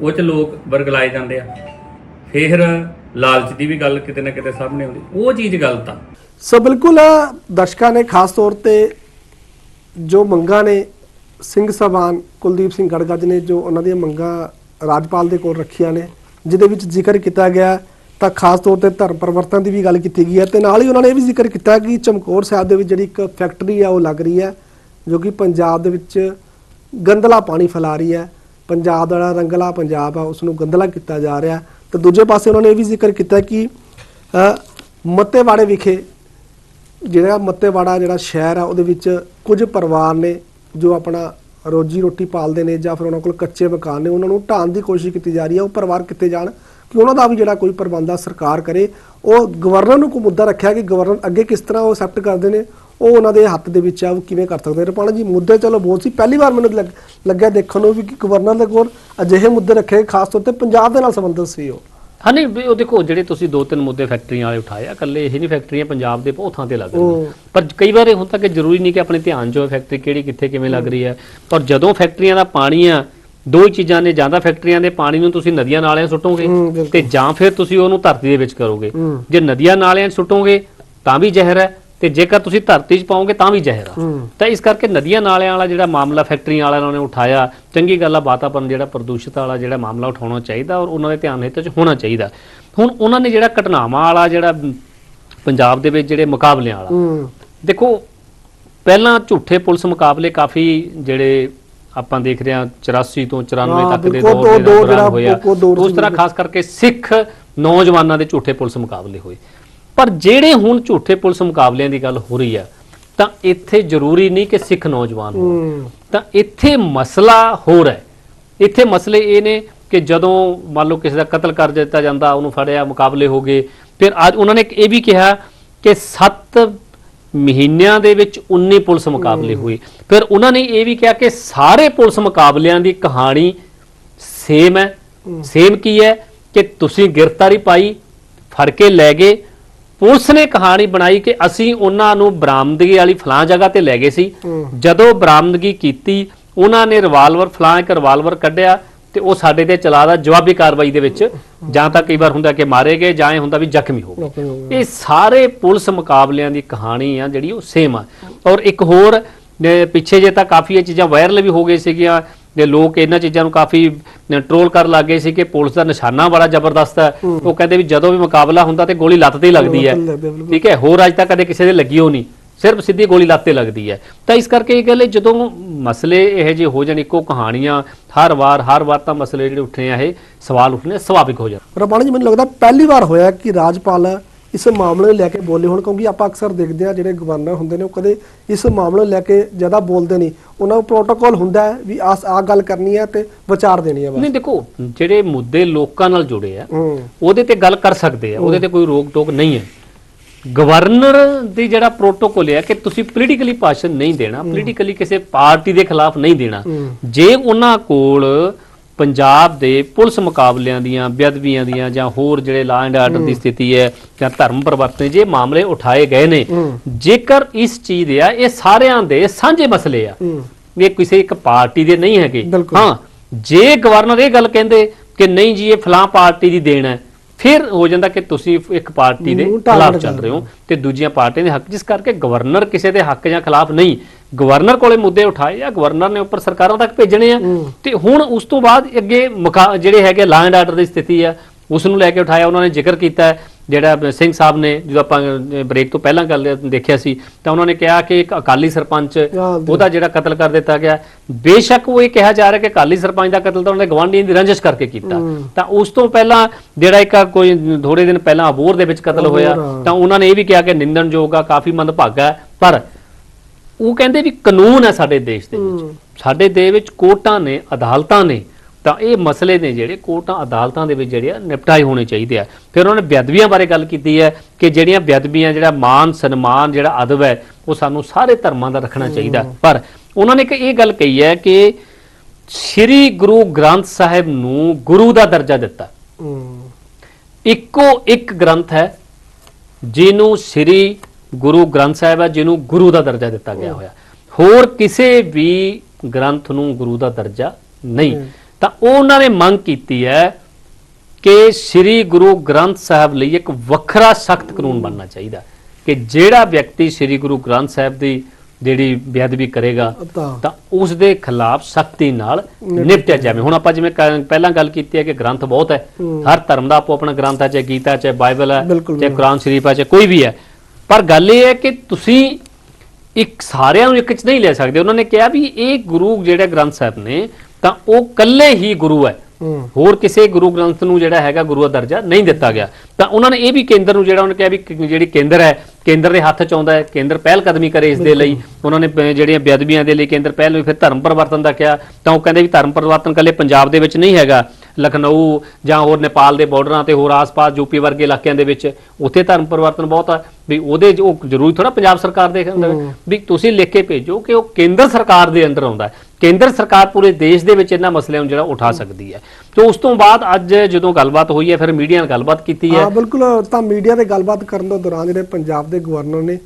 ਉਹ ਚ ਲੋਕ ਵਰਗਲਾਏ ਜਾਂਦੇ ਆ। ਫੇਰ ਲਾਲਚ ਦੀ ਵੀ ਗੱਲ ਕਿਤੇ ਨਾ ਕਿਤੇ ਸਾਹਮਣੇ ਆਉਂਦੀ। ਉਹ ਚੀਜ਼ ਗਲਤ ਆ। ਸੋ ਬਿਲਕੁਲ ਦਰਸ਼ਕਾਂ ਨੇ ਖਾਸ ਤੌਰ ਤੇ ਜੋ ਮੰਗਾਂ ਨੇ, ਸਿੰਘ ਸਭਾਨ ਕੁਲਦੀਪ ਸਿੰਘ ਗੜਗੱਜ ਨੇ ਜੋ ਉਹਨਾਂ ਦੀਆਂ ਮੰਗਾਂ ਰਾਜਪਾਲ ਦੇ ਕੋਲ ਰੱਖੀਆਂ ਨੇ, ਜਿਹਦੇ ਵਿੱਚ ਜ਼ਿਕਰ ਕੀਤਾ ਗਿਆ ਤਾਂ ਖਾਸ ਤੌਰ ਤੇ ਧਰਮ ਪਰਿਵਰਤਨ ਦੀ ਵੀ ਗੱਲ ਕੀਤੀ ਗਈ ਹੈ ਤੇ ਨਾਲ ਹੀ ਉਹਨਾਂ ਨੇ ਇਹ ਵੀ ਜ਼ਿਕਰ ਕੀਤਾ ਕਿ ਚਮਕੌਰ ਸਾਹਿਬ ਦੇ ਵਿੱਚ ਜਿਹੜੀ ਇੱਕ ਫੈਕਟਰੀ ਹੈ ਉਹ ਲੱਗ ਰਹੀ ਹੈ, ਜੋ ਕਿ ਪੰਜਾਬ ਦੇ ਵਿੱਚ ਗੰਦਲਾ ਪਾਣੀ ਫੈਲਾ ਰਹੀ ਹੈ। ਪੰਜਾਬ ਦਾ ਜਿਹੜਾ ਰੰਗਲਾ ਪੰਜਾਬ ਆ ਉਸ ਨੂੰ ਗੰਦਲਾ ਕੀਤਾ ਜਾ ਰਿਹਾ ਹੈ। ਤੇ ਦੂਜੇ ਪਾਸੇ ਉਹਨਾਂ ਨੇ ਇਹ ਵੀ ਜ਼ਿਕਰ ਕੀਤਾ ਕਿ ਮੱਤੇਵਾੜੇ ਵਿਖੇ ਜਿਹੜਾ ਮੱਤੇਵਾੜਾ ਜਿਹੜਾ ਸ਼ਹਿਰ ਆ, ਉਹਦੇ ਵਿੱਚ ਕੁਝ ਪਰਿਵਾਰ ਨੇ ਜੋ ਆਪਣਾ ਰੋਜੀ ਰੋਟੀ ਪਾਲਦੇ ਨੇ ਜਾਂ ਫਿਰ ਉਹਨਾਂ ਕੋਲ ਕੱਚੇ ਮਕਾਨ ਨੇ, ਉਹਨਾਂ ਨੂੰ ਢਾਣ ਦੀ ਕੋਸ਼ਿਸ਼ ਕੀਤੀ ਜਾ ਰਹੀ ਹੈ। ਉਹ ਪਰਿਵਾਰ ਕਿੱਥੇ ਜਾਣ? ਕਿ ਉਹਨਾਂ ਦਾ ਵੀ ਜਿਹੜਾ ਕੋਈ ਪ੍ਰਬੰਧ ਆ ਸਰਕਾਰ ਕਰੇ ਉਹ ਗਵਰਨਰ ਨੂੰ ਕੋਈ ਮੁੱਦਾ ਰੱਖਿਆ ਕਿ ਗਵਰਨਰ ਅੱਗੇ ਕਿਸ ਤਰ੍ਹਾਂ ਉਹ ਐਕਸੈਪਟ ਕਰਦੇ ਨੇ ਉਹ ਉਹਨਾਂ ਦੇ ਹੱਥ ਦੇ ਵਿੱਚ ਆ ਉਹ ਕਿਵੇਂ ਕਰ ਸਕਦੇ ਨੇ? ਰਪਾਣਾ ਜੀ ਮੁੱਦੇ ਚਲੋ ਬਹੁਤ ਸੀ ਪਹਿਲੀ ਵਾਰ ਮੈਨੂੰ ਲੱਗ- ਲੱਗਿਆ ਦੇਖਣ ਨੂੰ ਵੀ ਕਿ ਗਵਰਨਰ ਦੇ ਕੋਲ ਅਜਿਹੇ ਮੁੱਦੇ ਰੱਖੇ ਖਾਸ ਤੌਰ ਤੇ ਪੰਜਾਬ ਦੇ ਨਾਲ ਸੰਬੰਧਿਤ ਸੀ ਉਹ। ਹਾਂ ਨਹੀਂ ਵੀ ਉਹ ਦੇਖੋ ਜਿਹੜੇ ਤੁਸੀਂ ਦੋ ਤਿੰਨ ਮੁੱਦੇ ਫੈਕਟਰੀਆਂ ਵਾਲੇ ਉਠਾਏ ਆ ਇਕੱਲੇ ਇਹ ਨਹੀਂ ਫੈਕਟਰੀਆਂ ਪੰਜਾਬ ਦੇ ਬਹੁਤ ਥਾਂ ਤੇ ਲੱਗ ਰਹੀਆਂ। ਪਰ ਕਈ ਵਾਰ ਇਹ ਹੁੰਦਾ ਕਿ ਜ਼ਰੂਰੀ ਨਹੀਂ ਕਿ ਆਪਣੇ ਧਿਆਨ ਹੋਵੇ ਫੈਕਟਰੀ ਕਿਹੜੀ ਕਿੱਥੇ ਕਿਵੇਂ ਲੱਗ ਰਹੀ ਹੈ। ਪਰ ਜਦੋਂ ਫੈਕਟਰੀਆਂ ਦਾ ਪਾਣੀ ਆ ਦੋ ਹੀ ਚੀਜ਼ਾਂ ਨੇ ਜਾਂ ਤਾਂ ਫੈਕਟਰੀਆਂ ਦੇ ਪਾਣੀ ਨੂੰ ਤੁਸੀਂ ਨਦੀਆਂ ਨਾਲਿਆਂ ਸੁੱਟੋਗੇ। ਤੇ ਜਾਂ ਫਿਰ ਤੁਸੀਂ ਉਹਨੂੰ ਧਰਤੀ ਦੇ ਵਿੱਚ ਕਰੋਗੇ। ਜੇ ਨਦੀਆਂ ਨਾਲਿਆਂ 'ਚ ਸੁੱਟੋਗੇ ਤਾਂ ਵੀ ਜ਼ਹਿਰ ਹੈ ਤੇ ਜੇਕਰ ਤੁਸੀਂ ਧਰਤੀ 'ਚ ਪਾਓਗੇ ਤਾਂ ਵੀ ਜ਼ਹਿਰ ਆ ਹੂੰ। ਤਾਂ ਇਸ ਕਰਕੇ ਨਦੀਆਂ ਨਾਲਿਆਂ ਵਾਲਾ ਜਿਹੜਾ ਮਾਮਲਾ ਫੈਕਟਰੀਆਂ ਵਾਲਿਆਂ ਨੇ ਉਠਾਇਆ ਚੰਗੀ ਗੱਲ ਆ ਵਾਤਾਵਰਨ ਜਿਹੜਾ ਪ੍ਰਦੂਸ਼ਿਤ ਵਾਲਾ ਜਿਹੜਾ ਮਾਮਲਾ ਉਠਾਉਣਾ ਚਾਹੀਦਾ ਔਰ ਉਹਨਾਂ ਦੇ ਧਿਆਨ ਹਿੱਤ 'ਚ ਹੋਣਾ ਚਾਹੀਦਾ ਹੁਣ ਉਹਨਾਂ ਨੇ ਜਿਹੜਾ ਘਟਨਾਵਾਂ ਵਾਲਾ ਜਿਹੜਾ ਪੰਜਾਬ ਦੇ ਵਿੱਚ ਜਿਹੜੇ ਮੁਕਾਬਲਿਆਂ ਵਾਲਾ ਦੇਖੋ ਪਹਿਲਾਂ ਝੂਠੇ ਪੁਲਿਸ ਮੁਕਾਬਲੇ ਕਾਫੀ ਜਿਹੜੇ ਆਪਾਂ ਦੇਖ ਰਹੇ ਹਾਂ 84 ਤੋਂ 94 ਹਾਂ, ਤੱਕ ਦੇ ਦੌਰ ਦੇ ਦੌਰਾਨ ਹੋਇਆ। ਉਸ ਤਰ੍ਹਾਂ ਖਾਸ ਕਰਕੇ ਸਿੱਖ ਨੌਜਵਾਨਾਂ ਦੇ ਝੂਠੇ ਪੁਲਿਸ ਮੁਕਾਬਲੇ ਹੋਏ। ਪਰ ਜਿਹੜੇ ਹੁਣ ਝੂਠੇ ਪੁਲਿਸ ਮੁਕਾਬਲਿਆਂ ਦੀ ਗੱਲ ਹੋ ਰਹੀ ਆ ਤਾਂ ਇੱਥੇ ਜ਼ਰੂਰੀ ਨਹੀਂ ਕਿ ਸਿੱਖ ਨੌਜਵਾਨ ਹੋਣ। ਹੂੰ। ਤਾਂ ਇੱਥੇ ਮਸਲਾ ਹੋਰ ਹੈ। ਇੱਥੇ ਮਸਲੇ ਇਹ ਨੇ ਕਿ ਜਦੋਂ ਮੰਨ ਲਓ ਕਿਸੇ ਦਾ ਕਤਲ ਕਰ ਦਿੱਤਾ ਜਾਂਦਾ ਉਹਨੂੰ ਫੜਿਆ ਮੁਕਾਬਲੇ ਹੋ ਗਏ ਫਿਰ ਅੱਜ ਉਹਨਾਂ ਨੇ ਇਹ ਵੀ ਕਿਹਾ ਕਿ 7 ਮਹੀਨਿਆਂ ਦੇ ਵਿੱਚ 19 ਪੁਲਿਸ ਮੁਕਾਬਲੇ ਹੋਏ। ਫਿਰ ਉਹਨਾਂ ਨੇ ਇਹ ਵੀ ਕਿਹਾ ਕਿ ਸਾਰੇ ਪੁਲਿਸ ਮੁਕਾਬਲਿਆਂ ਦੀ ਕਹਾਣੀ ਸੇਮ ਹੈ। ਸੇਮ ਕੀ ਹੈ ਕਿ ਤੁਸੀਂ ਗ੍ਰਿਫਤਾਰੀ ਪਾਈ ਫੜ ਕੇ ਲੈ ਗਏ। ਪੁਲਿਸ ਨੇ ਕਹਾਣੀ ਬਣਾਈ ਕਿ ਅਸੀਂ ਉਹਨਾਂ ਨੂੰ ਬਰਾਮਦਗੀ ਵਾਲੀ ਫਲਾਂ ਜਗ੍ਹਾ ਤੇ ਲੈ ਗਏ ਸੀ। ਜਦੋਂ ਬਰਾਮਦਗੀ ਕੀਤੀ ਉਹਨਾਂ ਨੇ ਰਿਵਾਲਵਰ ਫਲਾਂ ਇੱਕ ਰਿਵਾਲਵਰ ਕੱਢਿਆ। ਤੇ ਉਹ ਸਾਡੇ ਤੇ ਚਲਾ ਦਾ ਜਵਾਬੀ ਕਾਰਵਾਈ ਦੇ ਵਿੱਚ ਜਾਂ ਤਾਂ ਕਈ ਵਾਰ ਹੁੰਦਾ ਕਿ ਮਾਰੇ ਗਏ ਜਾਂ ਇਹ ਹੁੰਦਾ ਵੀ ਜ਼ਖਮੀ ਹੋ ਗਏ। ਇਹ ਸਾਰੇ ਪੁਲਿਸ ਮੁਕਾਬਲਿਆਂ ਦੀ ਕਹਾਣੀ ਆ ਜਿਹੜੀ ਉਹ ਸੇਮ ਆ। ਔਰ ਇੱਕ ਹੋਰ ਪਿੱਛੇ ਜੇ ਤਾਂ ਕਾਫੀ ਇਹ ਚੀਜ਼ਾਂ ਵਾਇਰਲ ਵੀ ਹੋ ਗਈ ਸੀਗੀਆਂ ਤੇ ਲੋਕ ਇਹਨਾਂ ਚੀਜ਼ਾਂ ਨੂੰ ਕਾਫੀ ਟ੍ਰੋਲ ਕਰਨ ਲੱਗੇ ਸੀ ਕਿ ਪੁਲਿਸ ਦਾ ਨਿਸ਼ਾਨਾ ਬੜਾ ਜ਼ਬਰਦਸਤ ਹੈ। ਉਹ ਕਹਿੰਦੇ ਵੀ ਜਦੋਂ ਵੀ ਮੁਕਾਬਲਾ ਹੁੰਦਾ ਤੇ ਗੋਲੀ ਲੱਤ ਤੇ ਹੀ ਲੱਗਦੀ ਹੈ। ਠੀਕ ਹੈ ਹੋਰ ਅੱਜ ਤੱਕ ਕਦੇ ਕਿਸੇ ਦੇ ਲੱਗੀ ਹੋ ਨਹੀਂ ਸਿਰਫ ਸਿੱਧੀ ਗੋਲੀ ਲੱਤ ਲੱਗਦੀ ਹੈ। ਤਾਂ ਇਸ ਕਰਕੇ ਇਹ ਗੱਲ ਹੈ ਜਦੋਂ ਮਸਲੇ ਇਹ ਜਿਹੇ ਹੋ ਜਾਣ ਇੱਕੋ ਕਹਾਣੀਆਂ ਹਰ ਵਾਰ ਹਰ ਵਾਰ ਤਾਂ ਮਸਲੇ ਜਿਹੜੇ ਉੱਠਣੇ ਆ ਇਹ ਸਵਾਲ ਉੱਠਣੇ ਸੁਭਾਵਿਕ ਹੋ ਜਾਣ ਰਬਾਣੀ ਜੀ ਮੈਨੂੰ ਲੱਗਦਾ ਪਹਿਲੀ ਵਾਰ ਹੋਇਆ ਕਿ ਰਾਜਪਾਲ ਇਸ ਮਾਮਲੇ ਨੂੰ ਲੈ ਕੇ ਬੋਲੇ ਹੁਣ ਕਿਉਂਕਿ ਆਪਾਂ ਅਕਸਰ ਦੇਖਦੇ ਆ ਜਿਹੜੇ ਗਵਰਨਰ ਹੁੰਦੇ ਨੇ ਉਹ ਕਦੇ ਇਸ ਮਾਮਲੇ ਨੂੰ ਲੈ ਕੇ ਜ਼ਿਆਦਾ ਬੋਲਦੇ ਨਹੀਂ। ਉਹਨਾਂ ਨੂੰ ਪ੍ਰੋਟੋਕਾਲ ਹੁੰਦਾ ਹੈ ਵੀ ਆਸ ਆ ਗੱਲ ਕਰਨੀ ਹੈ ਤੇ ਵਿਚਾਰ ਦੇਣੀ ਹੈ ਬਸ। ਨਹੀਂ ਦੇਖੋ ਜਿਹੜੇ ਮੁੱਦੇ ਲੋਕਾਂ ਨਾਲ ਜੁੜੇ ਆ ਉਹਦੇ ਤੇ ਗੱਲ ਕਰ ਸਕਦੇ ਆ ਉਹਦੇ ਤੇ ਕੋਈ ਰੋਕ ਟੋਕ ਨਹੀਂ ਹੈ। ਗਵਰਨਰ ਦੀ ਜਿਹੜਾ ਪ੍ਰੋਟੋਕੋਲ ਹੈ ਕਿ ਤੁਸੀਂ ਪੋਲੀਟੀਕਲੀ ਭਾਸ਼ਣ ਨਹੀਂ ਦੇਣਾ ਪੋਲੀਟੀਕਲੀ ਕਿਸੇ ਪਾਰਟੀ ਦੇ ਖਿਲਾਫ ਨਹੀਂ ਦੇਣਾ। ਜੇ ਉਹਨਾਂ ਕੋਲ ਪੰਜਾਬ ਦੇ ਪੁਲਿਸ ਮੁਕਾਬਲਿਆਂ ਦੀਆਂ ਬੇਅਦਬੀਆਂ ਦੀਆਂ ਜਾਂ ਹੋਰ ਜਿਹੜੇ ਲਾ ਐਂਡ ਆਰਡਰ ਦੀ ਸਥਿਤੀ ਹੈ ਜਾਂ ਧਰਮ ਪਰਿਵਰਤਨ ਜੇ ਮਾਮਲੇ ਉਠਾਏ ਗਏ ਨੇ ਜੇਕਰ ਇਸ ਚੀਜ਼ ਦੇ ਆ ਇਹ ਸਾਰਿਆਂ ਦੇ ਸਾਂਝੇ ਮਸਲੇ ਆ। ਇਹ ਕਿਸੇ ਇੱਕ ਪਾਰਟੀ ਦੇ ਨਹੀਂ ਹੈਗੇ। ਹਾਂ ਜੇ ਗਵਰਨਰ ਇਹ ਗੱਲ ਕਹਿੰਦੇ ਕਿ ਨਹੀਂ ਜੀ ਇਹ ਫਲਾਂ ਪਾਰਟੀ ਦੀ ਦੇਣ ਹੈ ਫਿਰ ਹੋ ਜਾਂਦਾ ਕਿ ਤੁਸੀਂ ਇੱਕ ਪਾਰਟੀ ਦੇ ਖਿਲਾਫ ਚੱਲ ਰਹੇ ਹੋ ਤੇ ਦੂਜੀਆਂ ਪਾਰਟੀਆਂ ਦੇ ਹੱਕ ਜਿਸ ਕਰਕੇ ਗਵਰਨਰ ਕਿਸੇ ਦੇ ਹੱਕ ਜਾਂ ਖਿਲਾਫ ਨਹੀਂ ਗਵਰਨਰ ਕੋਲੇ ਮੁੱਦੇ ਉਠਾਏ ਜਾਂ ਗਵਰਨਰ ਨੇ ਉੱਪਰ ਸਰਕਾਰਾਂ ਤੱਕ ਭੇਜਣੇ ਆ ਤੇ ਹੁਣ ਉਸ ਤੋਂ ਬਾਅਦ ਅੱਗੇ ਜਿਹੜੇ ਹੈਗੇ ਲਾ ਐਂਡ ਆਰਡਰ ਦੀ ਸਥਿਤੀ ਆ ਉਸ ਨੂੰ ਲੈ ਕੇ ਉਠਾਇਆ ਉਹਨਾਂ ਨੇ ਜ਼ਿਕਰ ਕੀਤਾ ਹੈ, ਜਿਹੜਾ ਸਿੰਘ ਸਾਹਿਬ ਨੇ ਜਦੋਂ ਆਪਾਂ ਬ੍ਰੇਕ ਤੋਂ ਪਹਿਲਾਂ ਗੱਲ ਦੇਖਿਆ ਸੀ ਤਾਂ ਉਹਨਾਂ ਨੇ ਕਿਹਾ ਕਿ ਇੱਕ ਅਕਾਲੀ ਸਰਪੰਚ ਉਹਦਾ ਜਿਹੜਾ ਕਤਲ ਕਰ ਦਿੱਤਾ ਗਿਆ। ਬੇਸ਼ੱਕ ਉਹ ਇਹ ਕਿਹਾ ਜਾ ਰਿਹਾ ਕਿ ਅਕਾਲੀ ਸਰਪੰਚ ਦਾ ਕਤਲ ਤਾਂ ਉਹਨੇ ਗਵਾਂਢੀਆਂ ਦੀ ਰੰਜਿਸ਼ ਕਰਕੇ ਕੀਤਾ। ਤਾਂ ਉਸ ਤੋਂ ਪਹਿਲਾਂ ਜਿਹੜਾ ਇੱਕ ਕੋਈ ਥੋੜੇ ਦਿਨ ਪਹਿਲਾਂ ਅਬੋਰ ਦੇ ਵਿੱਚ ਕਤਲ ਹੋਇਆ। ਤਾਂ ਉਹਨਾਂ ਨੇ ਇਹ ਵੀ ਕਿਹਾ ਕਿ ਨਿੰਦਣਯੋਗ ਆ ਕਾਫੀ ਮੰਦਭਾਗਾ ਹੈ। ਪਰ ਉਹ ਕਹਿੰਦੇ ਵੀ ਕਾਨੂੰਨ ਹੈ ਸਾਡੇ ਦੇਸ਼ ਦੇ ਵਿੱਚ। ਸਾਡੇ ਦੇਸ਼ ਵਿੱਚ ਕੋਰਟਾਂ ਨੇ ਅਦਾਲਤਾਂ ਨੇ ਤਾਂ ਇਹ ਮਸਲੇ ਨੇ ਜਿਹੜੇ ਕੋਰਟਾਂ ਅਦਾਲਤਾਂ ਦੇ ਵਿੱਚ ਜਿਹੜੇ ਆ ਨਿਪਟਾਏ ਹੋਣੇ ਚਾਹੀਦੇ ਆ। ਫਿਰ ਉਹਨਾਂ ਨੇ ਬੇਅਦਬੀਆਂ ਬਾਰੇ ਗੱਲ ਕੀਤੀ ਹੈ ਕਿ ਜਿਹੜੀਆਂ ਬੇਅਦਬੀਆਂ ਜਿਹੜਾ ਮਾਨ ਸਨਮਾਨ ਜਿਹੜਾ ਅਦਬ ਹੈ ਉਹ ਸਾਨੂੰ ਸਾਰੇ ਧਰਮਾਂ ਦਾ ਰੱਖਣਾ ਚਾਹੀਦਾ। ਪਰ ਉਹਨਾਂ ਨੇ ਇੱਕ ਇਹ ਗੱਲ ਕਹੀ ਹੈ ਕਿ ਸ੍ਰੀ ਗੁਰੂ ਗ੍ਰੰਥ ਸਾਹਿਬ ਨੂੰ ਗੁਰੂ ਦਾ ਦਰਜਾ ਦਿੱਤਾ। ਇੱਕੋ ਇੱਕ ਗ੍ਰੰਥ ਹੈ ਜਿਹਨੂੰ ਸ੍ਰੀ ਗੁਰੂ ਗ੍ਰੰਥ ਸਾਹਿਬ ਹੈ ਜਿਹਨੂੰ ਗੁਰੂ ਦਾ ਦਰਜਾ ਦਿੱਤਾ ਗਿਆ ਹੋਇਆ। ਹੋਰ ਕਿਸੇ ਵੀ ਗ੍ਰੰਥ ਨੂੰ ਗੁਰੂ ਦਾ ਦਰਜਾ ਨਹੀਂ। ਤਾਂ ਉਹਨਾਂ ਨੇ ਮੰਗ ਕੀਤੀ ਹੈ ਕਿ ਸ੍ਰੀ ਗੁਰੂ ਗ੍ਰੰਥ ਸਾਹਿਬ ਲਈ ਇੱਕ ਵੱਖਰਾ ਸਖਤ ਕਾਨੂੰਨ ਬਣਨਾ ਚਾਹੀਦਾ ਕਿ ਜਿਹੜਾ ਵਿਅਕਤੀ ਸ੍ਰੀ ਗੁਰੂ ਗ੍ਰੰਥ ਸਾਹਿਬ ਦੀ ਜਿਹੜੀ ਬੇਅਦਬੀ ਕਰੇਗਾ ਤਾਂ ਉਸ ਦੇ ਖਿਲਾਫ ਸਖਤੀ ਨਾਲ ਨਿਪਟਿਆ ਜਾਵੇ। ਹੁਣ ਆਪਾਂ ਜਿਵੇਂ ਪਹਿਲਾਂ ਗੱਲ ਕੀਤੀ ਹੈ ਕਿ ਗ੍ਰੰਥ ਬਹੁਤ ਹੈ। ਹਰ ਧਰਮ ਦਾ ਆਪੋ ਆਪਣਾ ਗ੍ਰੰਥ ਹੈ ਚਾਹੇ ਗੀਤਾ ਚਾਹੇ ਬਾਈਬਲ ਹੈ ਚਾਹੇ ਕੁਰਾਨ ਸ਼ਰੀਫ ਹੈ ਚਾਹੇ ਕੋਈ ਵੀ ਹੈ। ਪਰ ਗੱਲ ਇਹ ਹੈ ਕਿ ਤੁਸੀਂ ਇੱਕ ਸਾਰਿਆਂ ਨੂੰ ਇੱਕ ਚ ਨਹੀਂ ਲੈ ਸਕਦੇ। ਉਹਨਾਂ ਨੇ ਕਿਹਾ ਵੀ ਇਹ ਗੁਰੂ ਜਿਹੜੇ ਗ੍ਰੰਥ ਸਾਹਿਬ ਨੇ ਤਾਂ ਉਹ ਕੱਲੇ ਹੀ ਗੁਰੂ ਹੈ। ਹੋਰ ਕਿਸੇ ਗੁਰੂ ਗ੍ਰੰਥ ਨੂੰ ਜਿਹੜਾ ਹੈਗਾ ਗੁਰੂ ਦਾ ਦਰਜਾ ਨਹੀਂ ਦਿੱਤਾ ਗਿਆ। ਤਾਂ ਉਹਨਾਂ ਨੇ ਇਹ ਵੀ ਕੇਂਦਰ ਨੂੰ ਜਿਹੜਾ ਉਹਨੇ ਕਿਹਾ ਵੀ ਜਿਹੜੀ ਕੇਂਦਰ ਹੈ ਕੇਂਦਰ ਦੇ ਹੱਥ ਚ ਆਉਂਦਾ ਹੈ ਕੇਂਦਰ ਪਹਿਲ ਕਦਮੀ ਕਰੇ ਇਸ ਦੇ ਲਈ। ਉਹਨਾਂ ਨੇ ਜਿਹੜੀਆਂ ਬੇਅਦਬੀਆਂ ਦੇ ਲਈ ਕੇਂਦਰ ਪਹਿਲ ਵੀ ਫਿਰ ਧਰਮ ਪਰਿਵਰਤਨ ਦਾ ਕਿਹਾ। ਤਾਂ ਉਹ ਕਹਿੰਦੇ ਵੀ ਧਰਮ ਪਰਿਵਰਤਨ ਕੱਲੇ ਪੰਜਾਬ ਦੇ ਵਿੱਚ ਨਹੀਂ ਹੈਗਾ। ਲਖਨਊ ਜਾਂ ਹੋਰ ਨੇਪਾਲ ਦੇ ਬਾਰਡਰਾਂ ਤੇ ਹੋਰ ਆਸ-ਪਾਸ ਯੂਪੀ ਵਰਗੇ ਇਲਾਕਿਆਂ ਦੇ ਵਿੱਚ ਉੱਥੇ ਧਰਮ ਪਰਿਵਰਤਨ ਬਹੁਤ ਆ। ਵੀ ਉਹਦੇ ਉਹ ਜ਼ਰੂਰੀ ਥੋੜਾ ਪੰਜਾਬ ਸਰਕਾਰ ਦੇ ਅੰਦਰ ਵੀ ਤੁਸੀਂ ਲਿਖ ਕੇ ਭੇਜੋ ਕਿ ਉਹ ਕੇਂਦਰ ਸਰਕਾਰ ਦੇ ਅੰਦਰ ਆਉਂਦਾ ਹੈ। ਕੇਂਦਰ ਸਰਕਾਰ ਪੂਰੇ ਦੇਸ਼ ਦੇ ਵਿੱਚ ਇਹਨਾਂ ਮਸਲਿਆਂ ਨੂੰ ਜਿਹੜਾ ਉਠਾ ਸਕਦੀ ਹੈ। ਤੇ ਉਸ ਤੋਂ ਬਾਅਦ ਅੱਜ ਜਦੋਂ ਗੱਲਬਾਤ ਹੋਈ ਹੈ ਫਿਰ ਮੀਡੀਆ ਨਾਲ ਗੱਲਬਾਤ ਕੀਤੀ ਹੈ। ਹਾਂ ਬਿਲਕੁਲ ਤਾਂ ਮੀਡੀਆ ਤੇ ਗੱਲਬਾਤ ਕਰਨ ਦੇ ਦੌਰਾਨ ਜਿਹੜੇ ਪੰਜਾਬ ਦੇ ਗਵਰਨਰ ਨੇ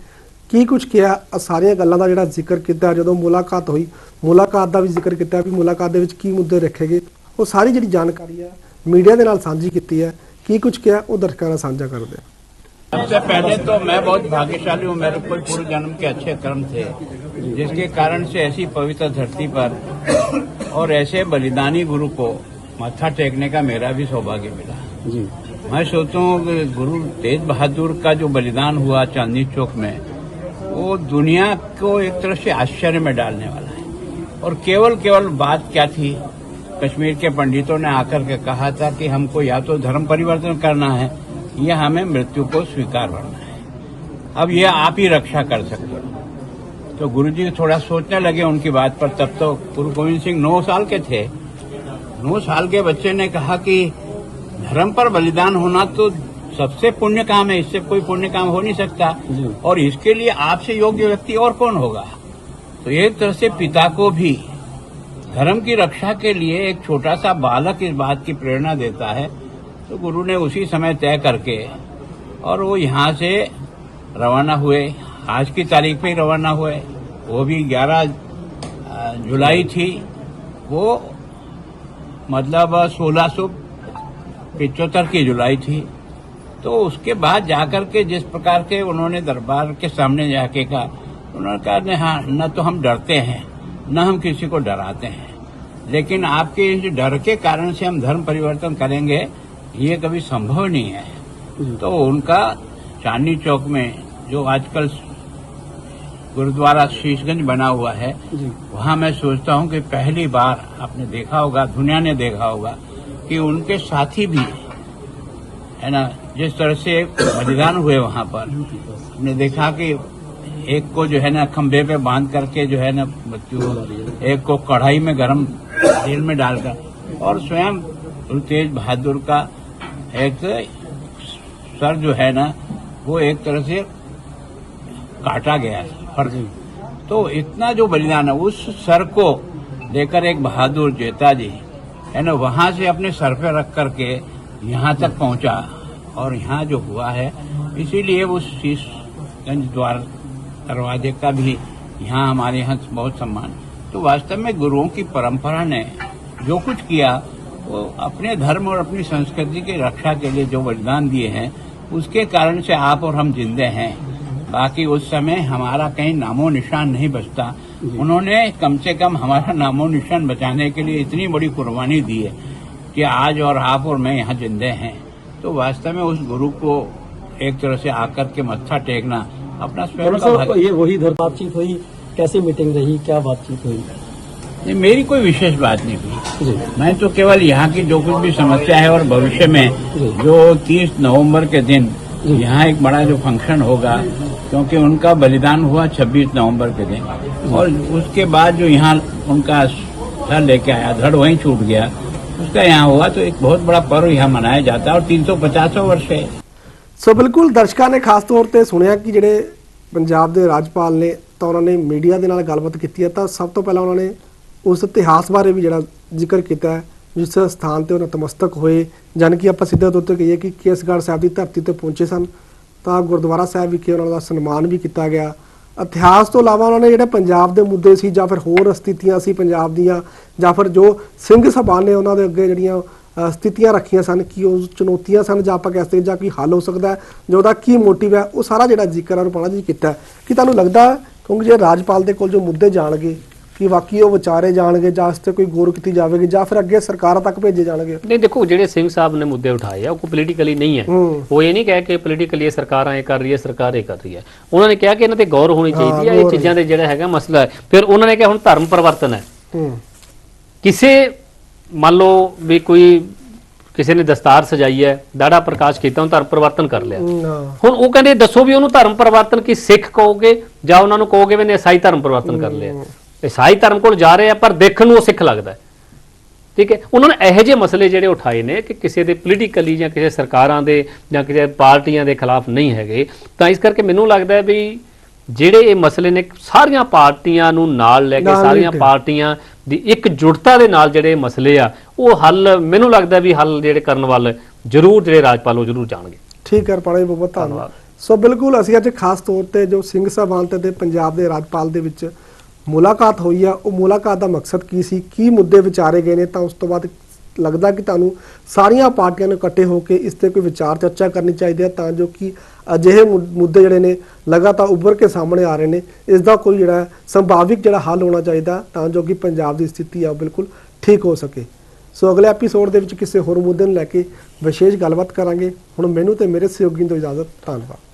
ਕੀ ਕੁਝ ਕਿਹਾ? ਸਾਰੀਆਂ ਗੱਲਾਂ ਦਾ ਜਿਹੜਾ ਜ਼ਿਕਰ ਕੀਤਾ ਜਦੋਂ ਮੁਲਾਕਾਤ ਹੋਈ ਮੁਲਾਕਾਤ ਦਾ ਵੀ ਜ਼ਿਕਰ ਕੀਤਾ ਵੀ ਮੁਲਾਕਾਤ ਦੇ ਵਿੱਚ ਕੀ ਮੁੱਦੇ ਰੱਖੇ ਗਏ? ਉਹ ਸਾਰੀ ਜਿਹੜੀ ਜਾਣਕਾਰੀ ਹੈ ਮੀਡੀਆ ਦੇ ਨਾਲ ਸਾਂਝੀ ਕੀਤੀ ਹੈ ਕੀ ਕੁਝ ਕਿਹਾ ਉਹ ਦਰਸ਼ਕਾਂ ਨਾਲ ਸਾਂਝਾ ਕਰਦੇ ਹਾਂ सबसे पहले तो मैं बहुत भाग्यशाली हूँ मेरे कोई पूर्व जन्म के अच्छे कर्म थे जिसके कारण से ऐसी पवित्र धरती पर और ऐसे बलिदानी गुरु को मत्था टेकने का मेरा भी सौभाग्य मिला ਜੀ मैं सोचता हूँ कि गुरु तेज बहादुर का जो बलिदान हुआ चांदनी चौक में वो दुनिया को एक तरह से आश्चर्य में डालने वाला है और केवल केवल बात क्या थी कश्मीर के पंडितों ने आकर के कहा था कि हमको या तो धर्म परिवर्तन करना है या हमें मृत्यु को स्वीकार करना है। अब ये आप ही रक्षा कर सकते हो। तो गुरु जी थोड़ा सोचने लगे उनकी बात पर तब तो गुरु गोविंद सिंह नौ साल के थे। नौ साल के बच्चे ने कहा कि धर्म पर बलिदान होना तो सबसे पुण्य काम है इससे कोई पुण्य काम हो नहीं सकता। और इसके लिए आपसे योग्य व्यक्ति और कौन होगा? तो एक तरह से पिता को भी धर्म की रक्षा के लिए एक छोटा सा बालक इस बात की प्रेरणा देता है। तो गुरु ने उसी समय तय करके और वो यहाँ से रवाना हुए। आज की तारीख ही रवाना हुए। वो भी 11 जुलाई थी। वो मतलब सोलह सौ पिचहत्तर की जुलाई थी। तो उसके बाद जाकर के जिस प्रकार के उन्होंने दरबार के सामने जाके कहा, उन्होंने कहा हाँ न तो हम डरते हैं, न हम किसी को डराते हैं। लेकिन आपके इस डर के कारण से हम धर्म परिवर्तन करेंगे ये कभी संभव नहीं है। तो उनका चांदनी चौक में जो आजकल गुरुद्वारा शीशगंज बना हुआ है वहाँ मैं सोचता हूँ कि पहली बार आपने देखा होगा दुनिया ने देखा होगा कि उनके साथी भी है ना जिस तरह से बलिदान हुए वहाँ पर। हमने देखा कि एक को जो है ना खंभे पे बाँध करके जो है ना हो, एक को कढ़ाई में गरम तेल में डालकर और स्वयं तेज बहादुर का एक सर जो है ना वो एक तरह से काटा गया फ़र्ज़ तो इतना जो बलिदान है उस सर को लेकर एक बहादुर जेता जी है ना वहाँ से अपने सर पे रख करके यहाँ तक पहुँचा और यहाँ जो हुआ है इसीलिए उस शीशगंज द्वार दरवाजे का भी यहाँ हमारे यहाँ बहुत सम्मान। तो वास्तव में गुरुओं की परंपरा ने जो कुछ किया वो अपने धर्म और अपनी संस्कृति की रक्षा के लिए जो बलिदान दिए हैं उसके कारण से आप और हम जिंदे हैं। बाकी उस समय हमारा कहीं नामो निशान नहीं बचता। उन्होंने कम से कम हमारा नामो निशान बचाने के लिए इतनी बड़ी कुर्बानी दी है कि आज और आप और मैं यहाँ जिंदे हैं। तो वास्तव में उस गुरु को एक तरह से आकर के मत्था टेकना अपना स्वयं का ये वही धर बातचीत हुई कैसी मीटिंग रही क्या बातचीत हुई? नहीं, मेरी कोई विशेष बात नहीं हुई। मैं तो केवल यहाँ की जो कुछ भी समस्या है और भविष्य में जो। 30 नवंबर के दिन यहाँ एक बड़ा जो फ़ंक्शन होगा क्योंकि उनका बलिदान हुआ 26 नवंबर के दिन। और उसके बाद जो यहाँ उनका सर लेके आया धड़ वहीं छूट गया उसका यहाँ हुआ तो एक बहुत बड़ा पर्व यहाँ मनाया जाता है और तीन सौ वर्ष है। ਸੋ ਬਿਲਕੁਲ ਦਰਸ਼ਕਾਂ ਨੇ ਖਾਸ ਤੌਰ ਤੇ ਸੁਣਿਆ ਕਿ ਜਿਹੜੇ ਪੰਜਾਬ ਦੇ ਰਾਜਪਾਲ ਨੇ ਤਾਂ ਉਹਨਾਂ ਨੇ ਮੀਡੀਆ ਦੇ ਨਾਲ ਗੱਲਬਾਤ ਕੀਤੀ ਹੈ, ਤਾਂ ਸਭ ਤੋਂ ਪਹਿਲਾਂ ਉਹਨਾਂ ਨੇ ਉਸ ਇਤਿਹਾਸ ਬਾਰੇ ਵੀ ਜਿਹੜਾ ਜ਼ਿਕਰ ਕੀਤਾ ਹੈ, ਜਿਸ ਸਥਾਨ ਤੇ ਉਹ ਨਤਮਸਤਕ ਹੋਏ, ਜਾਣੀ ਕਿ ਆਪਾਂ ਸਿੱਧੇ ਤੌਰ ਤੇ ਕਹੀਏ ਕਿ ਕੇਸਗੜ੍ਹ ਸਾਹਿਬ ਦੀ ਧਰਤੀ ਤੇ ਪਹੁੰਚੇ ਸਨ। ਤਾਂ ਗੁਰਦੁਆਰਾ ਸਾਹਿਬ ਵਿਖੇ ਉਹਨਾਂ ਦਾ ਸਨਮਾਨ ਵੀ ਕੀਤਾ ਗਿਆ। ਇਤਿਹਾਸ ਤੋਂ ਇਲਾਵਾ ਉਹਨਾਂ ਨੇ ਜਿਹੜੇ ਪੰਜਾਬ ਦੇ ਮੁੱਦੇ ਸੀ ਜਾਂ ਫਿਰ ਹੋਰ ਸਥਿਤੀਆਂ ਸੀ ਪੰਜਾਬ ਦੀਆਂ, ਜਾਂ ਫਿਰ ਜੋ ਸਿੰਘ ਸਭਾ ਨੇ ਉਹਨਾਂ ਦੇ ਅੱਗੇ ਜਿਹੜੀਆਂ ਸਥਿਤੀਆਂ ਰੱਖੀਆਂ ਸਨ ਕਿ ਉਹ ਚੁਣੌਤੀਆਂ ਸਨ ਜਾਂ ਆਪਾਂ ਕਹਿ ਸਕਦੇ ਜਾਂ ਕੀ ਹੱਲ ਹੋ ਸਕਦਾ ਜਾਂ ਉਹਦਾ ਕੀ ਮੋਟਿਵ ਹੈ ਉਹ ਸਾਰਾ ਜਿਹੜਾ ਜ਼ਿਕਰ ਹੈ ਰੁਪਾਣਾ ਜੀ ਕੀਤਾ। ਕੀ ਤੁਹਾਨੂੰ ਲੱਗਦਾ ਕਿਉਂਕਿ ਜੇ ਰਾਜਪਾਲ ਦੇ ਕੋਲ ਜੋ ਮੁੱਦੇ ਜਾਣਗੇ ਕਿ ਵਾਕਈ ਉਹ ਵਿਚਾਰੇ ਜਾਣਗੇ ਜਾਂ ਇਸ ਤੇ ਕੋਈ ਗੌਰ ਕੀਤੀ ਜਾਵੇਗੀ ਜਾਂ ਫਿਰ ਅੱਗੇ ਸਰਕਾਰਾਂ ਤੱਕ ਭੇਜੇ ਜਾਣਗੇ? ਨਹੀਂ ਦੇਖੋ ਜਿਹੜੇ ਸਿੰਘ ਸਾਹਿਬ ਨੇ ਮੁੱਦੇ ਉਠਾਏ ਆ ਉਹ ਪੋਲੀਟੀਕਲੀ ਨਹੀਂ ਹੈ। ਉਹ ਇਹ ਨਹੀਂ ਕਹਿ ਕੇ ਪੋਲੀਟੀਕਲੀ ਸਰਕਾਰਾਂ ਇਹ ਕਰ ਰਹੀ ਹੈ ਸਰਕਾਰ ਇਹ ਕਰ ਰਹੀ ਹੈ। ਉਹਨਾਂ ਨੇ ਕਿਹਾ ਕਿ ਇਹਨਾਂ ਤੇ ਗੌਰ ਹੋਣੀ ਚਾਹੀਦੀ ਹੈ ਇਹ ਚੀਜ਼ਾਂ ਦੇ ਜਿਹੜਾ ਹੈਗਾ ਮਸਲਾ ਹੈ। ਫਿਰ ਉਹਨਾਂ ਨੇ ਕਿਹਾ ਹੁਣ ਧਰਮ ਪਰਿਵਰਤਨ ਹੂੰ। ਕਿਸੇ ਮੰਨ ਲਓ ਵੀ ਕੋਈ ਕਿਸੇ ਨੇ ਦਸਤਾਰ ਸਜਾਈ ਹੈ ਦਾੜਾ ਪ੍ਰਕਾਸ਼ ਕੀਤਾ ਉਹਨੂੰ ਧਰਮ ਪਰਿਵਰਤਨ ਕਰ ਲਿਆ। ਹੁਣ ਉਹ ਕਹਿੰਦੇ ਦੱਸੋ ਵੀ ਉਹਨੂੰ ਧਰਮ ਪਰਿਵਰਤਨ ਕੀ ਸਿੱਖ ਕਹੋਗੇ ਜਾਂ ਉਹਨਾਂ ਨੂੰ ਕਹੋਗੇ ਵੀ ਨੇ ਈਸਾਈ ਧਰਮ ਪਰਿਵਰਤਨ ਕਰ ਲਿਆ। ਈਸਾਈ ਧਰਮ ਕੋਲ ਜਾ ਰਹੇ ਆ ਪਰ ਦੇਖਣ ਨੂੰ ਉਹ ਸਿੱਖ ਲੱਗਦਾ ਹੈ। ਠੀਕ ਹੈ? ਉਹਨਾਂ ਨੇ ਇਹੋ ਜਿਹੇ ਮਸਲੇ ਜਿਹੜੇ ਉਠਾਏ ਨੇ ਕਿ ਕਿਸੇ ਦੇ ਪੋਲੀਟੀਕਲੀ ਜਾਂ ਕਿਸੇ ਸਰਕਾਰਾਂ ਦੇ ਜਾਂ ਕਿਸੇ ਪਾਰਟੀਆਂ ਦੇ ਖਿਲਾਫ ਨਹੀਂ ਹੈਗੇ। ਤਾਂ ਇਸ ਕਰਕੇ ਮੈਨੂੰ ਲੱਗਦਾ ਹੈ ਵੀ ਜਿਹੜੇ ਇਹ ਮਸਲੇ ਨੇ ਸਾਰੀਆਂ ਪਾਰਟੀਆਂ ਨੂੰ ਨਾਲ ਲੈ ਕੇ ਸਾਰੀਆਂ। ਪਾਰਟੀਆਂ ਦੀ ਇੱਕ ਜੁੜਤਾ ਦੇ ਨਾਲ ਜਿਹੜੇ ਮਸਲੇ ਆ ਉਹ ਹੱਲ ਮੈਨੂੰ ਲੱਗਦਾ ਵੀ ਹੱਲ ਜਿਹੜੇ ਕਰਨ ਵੱਲ ਜ਼ਰੂਰ ਜਿਹੜੇ ਰਾਜਪਾਲ ਉਹ ਜ਼ਰੂਰ ਜਾਣਗੇ। ਠੀਕ ਹੈ ਪਾਣੀ ਬਹੁਤ ਬਹੁਤ ਧੰਨਵਾਦ। ਸੋ ਬਿਲਕੁਲ ਅਸੀਂ ਅੱਜ ਖਾਸ ਤੌਰ ਤੇ ਜੋ ਸਿੰਘ ਸਾਹਿਬਾਨ ਤੇ ਪੰਜਾਬ ਦੇ ਰਾਜਪਾਲ ਦੇ ਵਿੱਚ ਮੁਲਾਕਾਤ ਹੋਈ ਆ ਉਹ ਮੁਲਾਕਾਤ ਦਾ ਮਕਸਦ ਕੀ ਸੀ ਕੀ ਮੁੱਦੇ ਵਿਚਾਰੇ ਗਏ ਨੇ ਤਾਂ ਉਸ ਤੋਂ ਬਾਅਦ ਲੱਗਦਾ ਕਿ ਤੁਹਾਨੂੰ ਸਾਰੀਆਂ ਪਾਰਟੀਆਂ ਨੂੰ ਇਕੱਠੇ ਹੋ ਕੇ ਇਸ ਤੇ ਕੋਈ ਵਿਚਾਰ ਚਰਚਾ ਕਰਨੀ ਚਾਹੀਦੀ ਹੈ ਤਾਂ ਜੋ ਕਿ ਅਜਿਹੇ ਮੁ- ਮੁੱਦੇ ਜਿਹੜੇ ਨੇ ਲਗਾਤਾਰ ਉੱਭਰ ਕੇ ਸਾਹਮਣੇ ਆ ਰਹੇ ਨੇ, ਇਸ ਦਾ ਕੋਈ ਜਿਹੜਾ ਸੰਭਾਵਿਕ ਜਿਹੜਾ ਹੱਲ ਹੋਣਾ ਚਾਹੀਦਾ ਤਾਂ ਜੋ ਕਿ ਪੰਜਾਬ ਦੀ ਸਥਿਤੀ ਆ ਉਹ ਬਿਲਕੁਲ ਠੀਕ ਹੋ ਸਕੇ। ਸੋ ਅਗਲੇ ਐਪੀਸੋਡ ਦੇ ਵਿੱਚ ਕਿਸੇ ਹੋਰ ਮੁੱਦੇ ਨੂੰ ਲੈ ਕੇ ਵਿਸ਼ੇਸ਼ ਗੱਲਬਾਤ ਕਰਾਂਗੇ। ਹੁਣ ਮੈਨੂੰ ਤੇ ਮੇਰੇ ਸਹਿਯੋਗੀ ਤੋਂ ਇਜਾਜ਼ਤ, ਧੰਨਵਾਦ।